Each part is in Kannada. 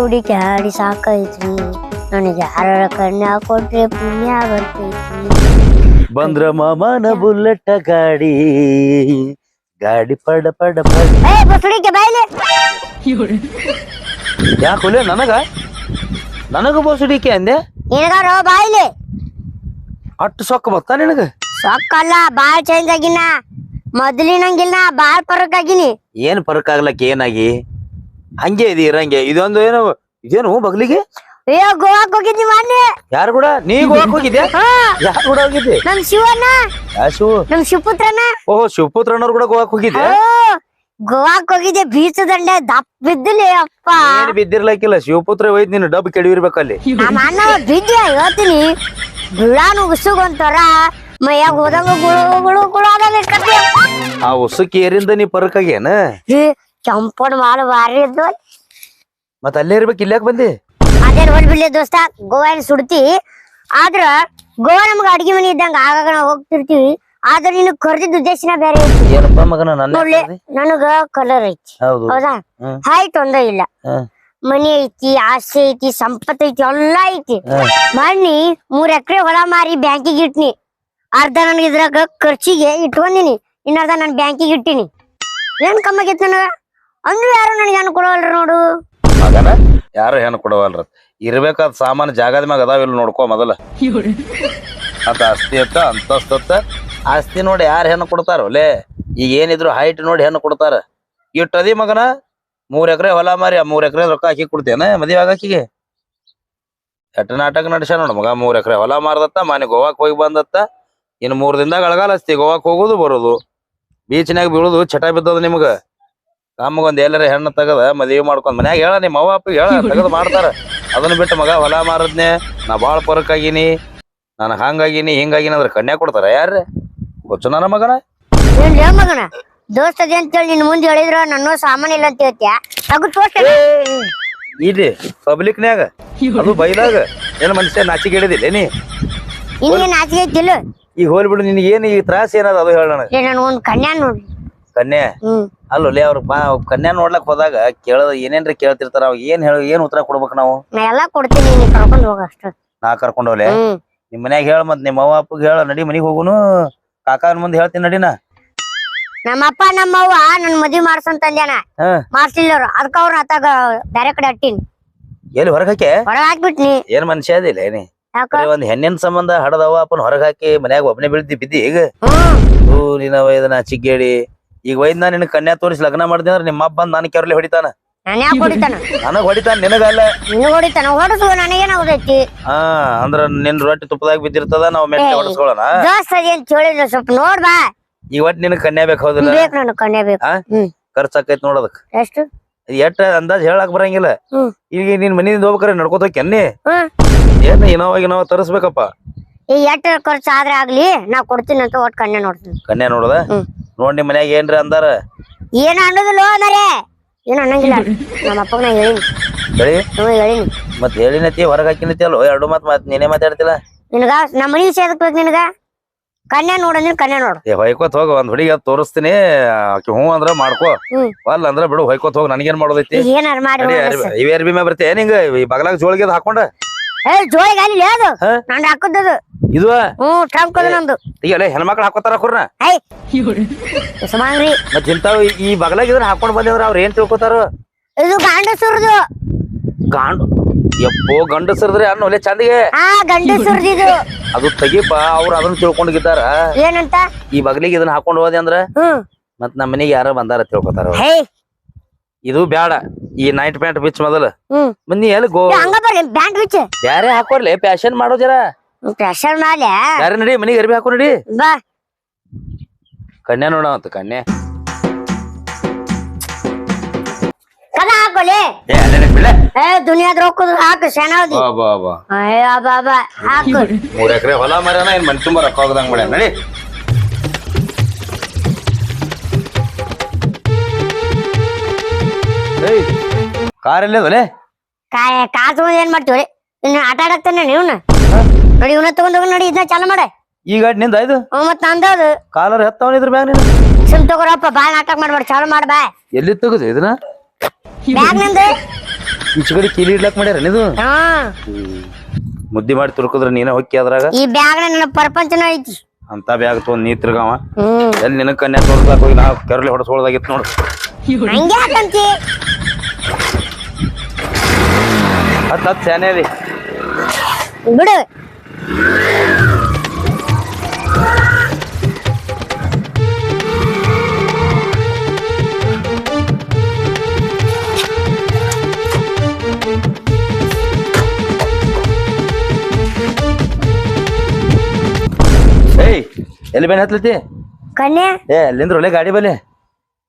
ಹುಡುಕಿ ಹಾಡಿ ಸಾಕೈತ್ರಿ ನನಗೆ ಯಾರ ಕಣ್ಣ ಪುಣ್ಯ ಬರ್ತೈತಿ ಬಂದ್ರ ಮಾಮನ ಬುಲೆಟ್ ಗಾಡಿ. ಗಾಡಿ ಪಡ ಪಡ ಪಡ. ಏ ಬಸುಡಿಕೆ ಬಾಯ್ಲೆ. ಯಾಕೊಲೆ ನನಗ? ನನಗ ಬಸುಡಿಕೆ ಅಂದೆ? ನಿನಗಾರೋ ಬಾಯ್ಲೆ. ಅಟ್ಟು ಸೊಕ್ಕ ಬತ್ತ ನಿನಗ? ಸೊಕ್ಕಲ್ಲ ಬಾಳ್ ಚೇಂಜ್ ಆಗಿನ. ಮೊದ್ಲಿನಂಗಿಲ್ಲ ಬಾಳ್ ಪರಕ್ ಆಗಿನಿ ಏನ್ ಫರಕ್ ಆಗ್ಲಕ್ ಏನಾಗಿ? ಹಂಗೆ ಇದೆ ಇರಂಗೆ. ಇದೊಂದು ಏನು ಇದೇನು ಬಗ್ಲಿಗೆ? ಅಯ್ಯೋ ಗೋವಾಕ್ ಹೋಗಿದಿ ಮೊನ್ನೆ. ಯಾರು ಕೂಡ? ನೀ ಗೋವಾಕ್ ಹೋಗಿದ್ದೆ ಯಾರು ಕೂಡ ಹೋಗಿದ್ದೆ? ನಮ್ ಯಾಶು ನಮ್ ಶಿವಪುತ್ರನ ಓಹೋ ಶಿವಪುತ್ರನವ್ರು ಕೂಡ ಗೋವಾಕ್ ಹೋಗಿದ್ದೆ ಗೋವಾಕ್ ಹೋಗಿದ್ದೆ ಬೀಚ ದಂಡೆ ದಪ್ಪ ಬಿದ್ದಿಲ್ಲ ಅಪ್ಪ. ಏನ್ ಬಿದ್ದಿರ್ಲಕ್ಕಿಲ್ಲ ಶಿವಪುತ್ರ ಹೋಯ್ತು ನೀನು ಡಬ್ ಕೆಡವಿರ್ಬೇಕಲ್ಲಿ. ನಮ್ಮ ಅಣ್ಣ ಬಿದ್ದಿ ಹೇಳ್ತೀನಿ. ಗುಳಾನು ಉಸುಗೊಂತರ ಮೈಯಾಗ ಹೋದಂಗ ಗುಳು ಗುಳು ಗುಳು ಆದಂಗ ಆ ಉಸುಕ್ ಏರಿಂದ ನೀ ಪರಕ್ ಕೆಂಪನ್ ಮಾಡ ಬಾರಿ ಇದ್ದು ಮತ್ತ ಅಲ್ಲೇ ಇರ್ಬೇಕು ಇಲ್ಲೇ ಬಂದಿ? ಅದೇನ್ ಹೊಡ್ಬಿಡ್ಲಿ ದೋಸ್ತ ಗೋವಾ ಏನ್ ಸುಡ್ತಿ. ಆದ್ರ ಗೋವಾ ನಮ್ಗ ಅಡ್ಗೆ ಮನೆ ಇದ್ದಂಗ ಆಗಾಗ ನಾವ್ ಹೋಗ್ತಿರ್ತೀವಿ. ಆದ್ರ ನಿನ್ ಕರ್ದಿದ್ ಉದ್ದೇಶನ ಬೇರೆ ಐತಿ. ಏನಪ್ಪ ಮಗನ ನನ್ನ ನೋಡ್ಲಿ ನನಗ ಕಲರ್ ಐತಿ. ಹೌದು. ಹೌದಾ? ಹ್ಮ್. ಹೈಟ್ ಒಂದ ಇಲ್ಲ. ಮನಿ ಐತಿ ಆಸ್ತಿ ಐತಿ ಸಂಪತ್ ಐತಿ ಎಲ್ಲಾ ಐತಿ. ಮನ್ನಿ ಮಣ್ಣಿ ಮೂರ್ ಎಕರೆ ಹೊಲ ಮಾರಿ ಬ್ಯಾಂಕಿಗೆ ಇಟ್ನಿ. ಅರ್ಧ ನನಗೆ ಇದ್ರಾಗ ಖರ್ಚಿಗೆ ಇಟ್ಕೊಂಡಿನಿ ಇನ್ನರ್ಧ ನಾನ್ ಬ್ಯಾಂಕಿಗೆ ಇಟ್ಟಿನಿ. ಏನ್ ಕಮ್ಮಾಗೈತಿ ನನಗ? ಅಂದ್ರು ಯಾರು ನನಗೆ ಅನುಕೂಲವಲ್ರಿ ನೋಡು? ಮಗನ, ಯಾರು ಹೆಣ್ಣು ಕೊಡವಲ್ರ? ಇರ್ಬೇಕಾದ ಸಾಮಾನು ಜಾಗದ ಮ್ಯಾಗ ಅದಾವಿಲ್ಲ ನೋಡ್ಕೋ ಮೊದಲ. ಅಂತ ಆಸ್ತಿ ಅತ್ತ ಅಂತಸ್ತತ್ತ ಆಸ್ತಿ ನೋಡಿ ಯಾರು ಹೆಣ್ಣು ಕೊಡ್ತಾರ ಒಲೆ ಈಗ ಏನಿದ್ರು ಹೈಟ್ ನೋಡಿ ಹೆಣ್ಣು ಕೊಡ್ತಾರ? ಇಟ್ಟದಿ ಮಗನ, ಮೂರ್ ಎಕರೆ ಹೊಲ ಮಾರಿ, ಆ ಮೂರ್ ಎಕರೆ ರೊಕ್ಕ ಹಾಕಿ ಕೊಡ್ತೇನ, ಮದುವೆ ಆಗಾಕಿಗೆ ಎಟ್ಟ ನಾಟಕ ನಡೆಸ ನೋಡ ಮಗ, ಮೂರ್ ಎಕರೆ ಹೊಲ ಮಾರದತ್ತ, ಮನೆ ಗೋವಾಕ್ ಹೋಗಿ ಬಂದತ್ತ. ಇನ್ನು ಮೂರ್ ದಿನದಾಗ ಅಳಗಾಲ ಹಚ್ತಿ ಗೋವಾಕ್ ಹೋಗೋದು ಬರೋದು. ಬೀಚ್ನಾಗ ಬೀಳುದು ಚಟ ಬಿದ್ದದ ನಿಮ್ಗ. ನಮಗೊಂದ್ ಎಲ್ಲರ ಹೆಣ್ಣು ತಗದ ಮದ್ವಿ ಮಾಡ್ಕೊಂಡ್ ಮನ್ಯಾಗ ಹೇಳ ನಿಮ್ಮ ಅವ್ವ ಅಪ್ಪ ಹೇಳ ತೆಗದ್ ಮಾಡ್ತಾರ. ಅದನ್ನ ಬಿಟ್ಟು ಮಗ ಹೊಲ ಮಾರದ್ನೆ ನಾ ಬಾಳ ಪರಕ್ ಆಗೀನಿ ನಾನು ಹಂಗಾಗಿನಿ ಹಿಂಗಾಗಿನಿ ಅಂದ್ರೆ ಕನ್ಯಾ ಕೊಡ್ತಾರ ಯಾರ ಗೊತ್ತು ನನ್ನ ಮಗನ? ಏನ್ ಲೇ ಮಗನ? ದೋಸ್ತ ಅದೇ ಅಂತೇಳಿ ನಿನ್ ಮುಂದೆ ಹೇಳಿದ್ರ ನನ್ನ ಸಾಮಾನ್ಯ ಇಲ್ಲ ಅಂತ ಹೇಳ್ತೀಯ? ತಗು ತೋರ್ಸ. ಇಲ್ಲಿ ಪಬ್ಲಿಕ್ನ್ಯಾಗ ಅದು ಬೈದಾಗ ಏನ್ ಮನುಷ್ಯ ನಾಚಿಗೆ ಹಿಡಿದಿಲ್ಲ ನೀ ಇನ್ನೇನ್ ನಾಚಿಗೆ ಐತಿಲ್ಲ? ಈಗ ಹೋಲ್ಬಿಡು ನಿನ್ಗೆ ಏನ್ ಈ ತ್ರಾಸ ಏನದ ಅದು ಹೇಳ ನನಗ. ನನ್ ಒಂದ್ ಕನ್ಯಾ ನೋಡಿ ಕನ್ಯಾ? ಹ್ಮ್. ಅಲ್ಲೊಲೆ ಅವ್ರ ಬಾ ಕನ್ಯಾ ನೋಡ್ಲಕ್ ಹೋದಾಗ ಕೇಳದ ಏನೇನ್ರಿ ಕೇಳ್ತಿರ್ತಾರ ಅವ್ ಏನ್ ಹೇಳ ಏನ್ ಉತ್ತರ ಕೊಡ್ಬೇಕು ನಾವು? ನಾ ಎಲ್ಲಾ ಕೊಡ್ತೀನಿ ನೀ ಕರ್ಕೊಂಡ್ ಹೋಗ ಅಷ್ಟ. ನಾ ಕರ್ಕೊಂಡೋಲೆ ಹ್ಮ್. ನಿಮ್ ಮನ್ಯಾಗ ಹೇಳ ಮತ್ ನಿಮ್ಮ ಅವ್ವ ಅಪ್ಪಗ್ ಹೇಳ ನಡಿ ಮನಿಗ್ ಹೋಗುನು. ಕಾಕನ ಮುಂದೆ ಹೇಳ್ತೀನಿ ನಡಿನ. ನಮ್ಮಪ್ಪ ನಮ್ಮವ್ವ ನನ್ ಮದ್ವಿ ಮಾಡ್ಸಂತ ಅಂದ್ಯಾನ. ಹಾ. ಮಾಡ್ಸಿಲ್ಲ ಅವ್ರು. ಅದಕ್ಕ ಅವ್ರ ಅತ್ತಾಗ ಬೇರೆ ಕಡೆ ಅಟ್ಟಿನಿ. ಎಲ್ಲಿ ಹೊರಗ್ ಹೊರಗಾಕ್ಬಿಟ್ನಿ ಹೊರಗ್ ಹಾಕ್ಬಿಟ್ನಿ. ಏನ್ ಮನುಷ್ಯ ಅದಿಲ್ಲ ಏನಿ ಯಾಕ? ಬರೀ ಒಂದ್ ಹೆಣ್ಣಿನ ಸಂಬಂಧ ಹಡದವ ಅಪ್ಪನ ಹೊರಗ್ ಹಾಕಿ ಮನ್ಯಾಗ ಒಬ್ಬನೇ ಬೀಳ್ತಿ ಬಿದ್ದಿ ಈಗ? ಹ್ಮ್. ವೈದನ ಚಿಗ್ಗೇಡಿ ಈಗ ವೈದ್ ನಾ ನಿನ್ ಕನ್ಯಾ ತೋರಿಸಿ ಲಗ್ನ ಮಾಡ್ದೆ ಅಂದ್ರೆ ನಿಮ್ಮ ಅಪ್ಪ ಬಂದ್ ನನ್ ಕೆರ್ಲಿ ಹೊಡಿತಾನ? ನಾನು ಯಾಕೆ ಹೊಡಿತಾನ? ನನಗ್ ಹೊಡಿತಾನ ನಿನಗಲ್ಲ ನಿನಗ್ ಹೊಡಿತಾನ? ನನಗೇನ ಹಾ ಅಂದ್ರ ನಿನ್ ರೊಟ್ಟಿ ತುಪ್ಪದಾಗ ಬಿದ್ದಿರ್ತದ ನಾವ್ ಮೆಟ್ಟಿ ಹೊಡಸ್ಕೊಳ್ಳೋಣ ದೋಸ್ತ ಅದೇನ್ ಹೇಳಿದ್ರ ಸ್ವಲ್ಪ ನೋಡ್ ಬಾ. ಈಗ ಒಟ್ ನಿನ್ ಕನ್ಯಾ ಬೇಕು ಹೌದಿಲ್ಲ ಬೇಕು ನನಗ್ ಕನ್ಯಾ ಬೇಕು. ಆ? ಹ್ಮ್. ಖರ್ಚಾಕೈತ್ ನೋಡದಕ್ ಎಷ್ಟು? ಅಂದಾಜ್ ಹೇಳಕ್ ಬರಂಗಿಲ್ಲ. ಹ್ಮ್. ಈಗ ನಿನ್ ಮನಿಯಿಂದ ಹೋಗ್ಬೇಕಾರೆ ನಡ್ಕೋತ ಕೆನ್ನಿ ಹ್ಮ್ ಏನ್ ಇನೋವ ಇನೋವ ತರಿಸ್ಬೇಕಪ್ಪ? ಈ ಎಷ್ಟ್ ಖರ್ಚು ಆದ್ರೆ ಆಗ್ಲಿ ನಾ ಕೊಡ್ತೀನಿ ಅಂತ ಒಟ್ ಕನ್ಯಾ ನೋಡ್ತೀನಿ. ಕನ್ಯಾ ನೋಡದ? ಹ್ಮ್. ನೋಡ್ ಮನ್ಯಾಗ ಏನ್ರಿ ಅಂದಾರ? ಏನ್ ಅನ್ನೋದಿಲ್ಲ ಮರೆ ಏನ್ ಅನ್ನಂಗಿಲ್ಲ. ನಮ್ಮ ಅಪ್ಪಗ್ ನಾ ಹೇಳಿನಿ. ಹೇಳಿ? ಹ್ಞೂ ಹೇಳಿನಿ. ಮತ್ ಹೇಳಿನತಿ ಹೊರಗ್ ಹಾಕಿನತಿ ಅಲ್ವ ಎರಡು ಮಾತ್ ಮಾತ್ ನೀನೇ ಮಾತಾಡ್ತಿಲ್ಲ? ನಿನಗ ನಮ್ಮ ಮನಿ ವಿಷಯ ಬೇಕು ನಿನಗ? ಕನ್ಯಾ ನೋಡಂದ್ರೆ ಕನ್ಯಾ ನೋಡು. ಏ ಹೊಯ್ಕೋತ್ ಹೋಗ ಒಂದ್ ಹುಡುಗಿ ಅದ್ ತೋರಿಸ್ತೀನಿ. ಆಕಿ ಹ್ಞೂ ಅಂದ್ರ ಮಾಡ್ಕೋ. ಹ್ಮ್. ಅಲ್ಲ ಅಂದ್ರ ಬಿಡು ಹೊಯ್ಕೋತ್ ಹೋಗ ನನಗೇನ್ ಮಾಡೋದೈತಿ? ಏನಾರ ಮಾಡಿ ನಡಿ, ಹೋಗು ಬಸ್. ಇವೆ ಅರ್ಬಿ ಮೇ ಬರ್ತೀಯ? ನಿಂಗ ಈ ಬಗಲಾಗ ಜೋಳಿಗೆ ಹಾಕೊಂಡ. ಏ ಜೋಳಿಗೆ ಅಲ್ಲಿ ಅದು. ಹಾ? ನಾನು ಹಾಕುದದು ಇದು ಹ್ಮ್ ಅದು ನಂದು. ಅಲ್ಲೇ ಹೆಣ್ಮಕ್ಳು ಹಾಕೋತಾರ ಕುರ್ನ? ಐ ಸುಮಾಂಗ್ರಿ ಮತ್ ಇಂತಾವ್ ಈ- ಈ ಬಗಲಾಗ ಇದನ್ನ ಹಾಕೊಂಡ್ ಬಂದಿದ್ರ ಅವ್ರ ಏನ್ ತಿಳ್ಕೊತಾರ? ಇದು ಗಂಡಸುರ್ದು. ಗಾಂಡು ಯಪ್ಪೋ ಗಂಡಸರದ್ರೆ ಅನ್ನ ಒಲೆ ಚಂದಿಗೆ. ಆ ಗಂಡಸುರ್ದಿದು. ಅದು ತೆಗಿಪ ಅವ್ರು ಅದನ್ನ ತಿಳ್ಕೊಂಡಿದ್ದಾರ ಏನಂತ? ಈ ಬಗಲಿಗೆ ಇದನ್ನ ಹಾಕೊಂಡ್ ಹೋದೆ ಅಂದ್ರ? ಹ್ಮ್ ಮತ್ ನಮ್ಮ ಮನೆಗೆ ಯಾರ ಬಂದಾರ ತಿಳ್ಕೊತಾರ ಅವ್ರು. ಹೇ ಇದು ಬ್ಯಾಡ. ಈ ನೈಟ್ ಪ್ಯಾಂಟ್ ಬಿಚ್ ಮೊದಲ. ಹ್ಮ್. ಮತ್ ಎಲ್ಲಿ ಗೋ ಏ, ಹಂಗ ಬರ್ಲಿ ಬ್ಯಾಂಡ್ ಬಿಚ್ಚ ಬ್ಯಾರೆ ಹಾಕೋರ್ಲೆ ಫ್ಯಾಷನ್ ಮಾಡೋ ಜರ. ಪ್ರೆಷರ್ ಮೇಲೆ ಬ್ಯಾರೆ ನಡಿ ಮನಿಗೆ ಅರ್ಬಿ ಹಾಕೋ ನಡಿ. ಬಾ. ಕನ್ಯಾ ನೋಡ ಅಂತ ಕನ್ಯಾ. ಕದ ಹಾಕೋಲಿ. ಏ ಅಲ್ಲೇ ಬಿಳೆ ಏ ದುನಿಯಾದ ರೊಕ್ಕದ ಹಾಕು ಶನಾವದಿ ಬಾ ಬಾ ಬಾ. ಅಯ್ಯೋ ಬಾಬಾ ಹಾಕು. ಮೂರ್ ಎಕರೆ ಹೊಲ ಮರನ ಏನ್ ಮನ್ ತುಂಬಾ ರೊಕ್ಕ ಹೋಗದಂಗ್ ಮಾಡ್ಯಾನ ನಡಿ. ಕಾರ್ ಎಲ್ಲೇ ಅದಲೆ ಕಾಯ ಕಾಸು ಏನ್ ಮಾಡ್ತೀವಿ ಇನ್ನು ಆಟ ಆಡಕ್ತಾನೆ ನೀವ್ನ ನೋಡಿ ಇವನ ತಗೊಂಡ್ ಹೋಗಿ ನೋಡಿ ಇದನ್ನ ಚಾಲು ಮಾಡೆ. ಈಗ ನಿಂದ ಇದು? ಹ್ಞೂ ಮತ್ ಕಾಲರ್ ಹೆತ್ತವನ ಬ್ಯಾಗ್ ನೀನು? ಸುಮ್ ತಗೋರಪ್ಪ ಬಾಳ್ ನಾಟಕ ಮಾಡ್ಬೇಡ ಚಾಲು ಮಾಡ ಬಾ ಎಲ್ಲಿ ತಗೋದು ಇದನ್ನ? ಬ್ಯಾಗ್ ನಂದು. ಈಚೆ ಕಡೆ ಕೀಲಿ ಇಡ್ಲಕ್ ಮಾಡ್ಯಾರ ಇದು ಹಾ ಮುದ್ದಿ ಮಾಡಿ ತುರ್ಕುದ್ರ ನೀನ ಹೊಕ್ಕಿ ಅದ್ರಾಗ? ಈ ಬ್ಯಾಗ್ ನನ್ನ ಪ್ರಪಂಚನ ಐತಿ. ಅಂತ ಬ್ಯಾಗ್ ತಗೊಂಡ್ ನೀ ತಿರ್ಗಾವ? ಹ್ಮ್ ಎಲ್ಲಿ ನಿನಗ್ ಕನ್ಯಾ ತೋರ್ಸ್ಲಾಕ್ ಹೋಗಿ ನಾ ಕೆರಳಿ ಹೊಡೆಸ್ಕೊಳ್ದಾಗಿತ್ತು ನೋಡು. ಹಂಗೆ ಹತ್ ಹತ್ತು ಸ್ಯಾನೆ ರೀ ಬಿಡು. ಏಯ್ ಎಲ್ಲಿ ಬೇನೆ ಹತ್ಲತಿ ಕನ್ಯಾ ಏ ಅಲ್ಲಿಂದ್ರ ಒಳ್ಳೆ ಗಾಡಿ ಬಲೆ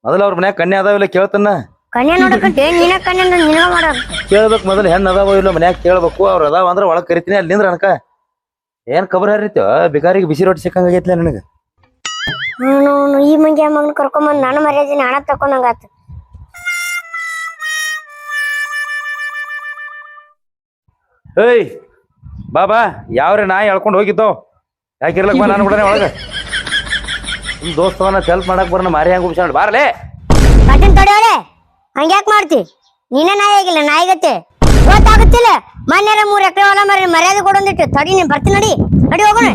ಮೊದಲ ಅವ್ರ ಮನ್ಯಾಗ ಕನ್ಯಾ ಅದಾವಿಲ್ಲ ಕೇಳ್ತನ್ನ ಕನ್ಯಾ ನೋಡಕಂತೆ ನೀನ ಕನ್ಯಾ ನಿನಗ ಮಾಡ. ಕೇಳ್ಬೇಕು ಮೊದಲು ಹೆಣ್ ಅದಾವ ಇಲ್ಲ ಮನ್ಯಾಗ ಕೇಳ್ಬೇಕು ಅವ್ರ ಅದಾವ ಅಂದ್ರೆ ಒಳಗ್ ಕರಿತೀನಿ ಅಲ್ಲಿಂದ್ರ ಅನ್ಕ. ಏನ್ ಕಬರ್ ಹರಿತೀವ ಬಿಕಾರಿಗೆ ಬಿಸಿ ರೊಟ್ಟಿ ಸಿಕ್ಕಂಗಾಗೈತ್ಲ ನನಗ? ಈ ಮಂಗ್ಯ ಮಗನ ಕರ್ಕೊಂಬಂದ್ ನಾನು ಮರ್ಯಾದೆ ಹಣ ತಕೊಂಡಂಗಾತು ಏಯ್ ಬಾಬಾ ಯಾವ್ರೆ ನಾಯಿ ಎಳ್ಕೊಂಡು ಹೋಗಿದ್ದೋ? ಯಾಕಿರ್ಲಕ್ ಬಾ ನಾನು ಕೂಡ ಒಳಗ? ನಿಮ್ ದೋಸ್ತವನ್ನ ಹೆಲ್ಪ್ ಮಾಡಕ್ ಬರೋಣ ಮಾರಿ ಹಂಗ ಬಾರ್ಲೇ. ಕಟ್ಟಿನ ತಡೆಯೋಳೆ ಹಂಗ್ಯಾಕ್ ಮಾಡ್ತಿ? ನೀನೇ ನಾಯಿ ಆಗಿಲ್ಲ ನಾಯಿಗತ್ತೆ ಗೊತ್ತಾಗುತ್ತಿಲ್ಲ? ಮೊನ್ನೆ ಮೂರ್ ಎಕರೆ ಹೊಲ ಮರ ಮರ್ಯಾದೆ ಕೊಡೊಂದಿಟ್ಟು ತಡಿ ನೀನ್ ಬರ್ತೀನಿ ನಡಿ. ನಡಿ ಹೋಗೋಣ.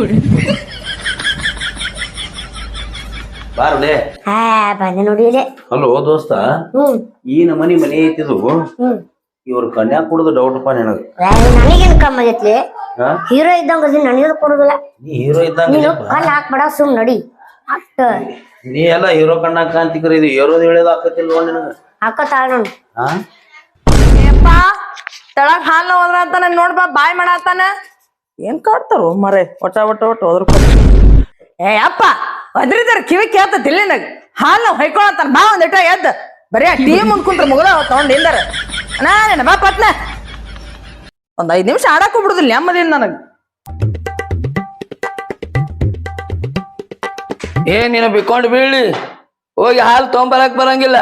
ಬಾರ್ಲೇ. ಹಾ ಬಂದೆ ನೋಡಿ ಇಲ್ಲಿ. ಹಲೋ ದೋಸ್ತ. ಹ್ಮ್. ಈ ನಮನಿ ಮನಿ ಐತಿದು. ಹ್ಮ್. ಇವ್ರ ಕನ್ಯಾ ಕುಡ್ದು ಡೌಟ್ ಪಾ ನಿನಗ. ನನಗೇನ್ ಕಮ್ಮ ಆಗೈತ್ಲಿ? ಹೀರೋ ಇದ್ದಂಗ ನನಗೆ ಕೊಡುದಿಲ್ಲ. ನೀ ಹೀರೋ ಇದ್ದಂಗ ನೀನು ಕಲ್ ಹಾಕ್ಬೇಡ ಸುಮ್ ನಡಿ. ಅಷ್ಟ. ನೀ ಎಲ್ಲ ಹೀರೋ ಕಣ್ಣಾಗ ಕಾಂತಿಕರ ಇದು ಏರೋದ್ ಹೇಳೋದು ಆಕತಿಲ್ ನೋಡಿ ನಿನಗ? ಹಾಕತ್ತಾಳ ನೋಡು. ಹಾ ಏಪ್ಪ ತೆಳಗ್ ಹಾಲ್ ಹೋದ್ರ ಅಂತಾನ ನೋಡ್ಬಾ ಬಾಯ್ ಮಾಡತ್ತಾನ ಏನ್ ಕಾಡ್ತಾರೋ ಮರೆ ಒಟ ಒಟ ಒಟ ಹೋದ್ರ ಏ ಅಪ್ಪ ಅದ್ರಿದಾರ ಕಿವಿ ಇಲ್ಲಿ ನಗ ಹಾಲು ಹೊಯ್ಕೊಳತ್ತಾನ ಬಾ ಒಂದಿಟ ಎದ್ದ. ಬರೀ ಟೀ ಮುಂದ್ ಕುಂತ್ರ ಮುಗದ ತಗೊಂಡ್ ಇಲ್ದಾರ ನಾನೇನ ಬಾ ಪತ್ನ ಒಂದ್ ಐದ್ ನಿಮಿಷ ಆಡಕ್ ಬಿಡುದಿಲ್ಲ ನೆಮ್ಮದಿಲ್ಲ ನನಗ್. ಏ, ನೀನು ಬಿಕ್ಕೊಂಡು ಬೀಳಿ ಹೋಗಿ ಹಾಲು ತೊಗೊಂಬರಕ್ ಬರಂಗಿಲ್ಲ.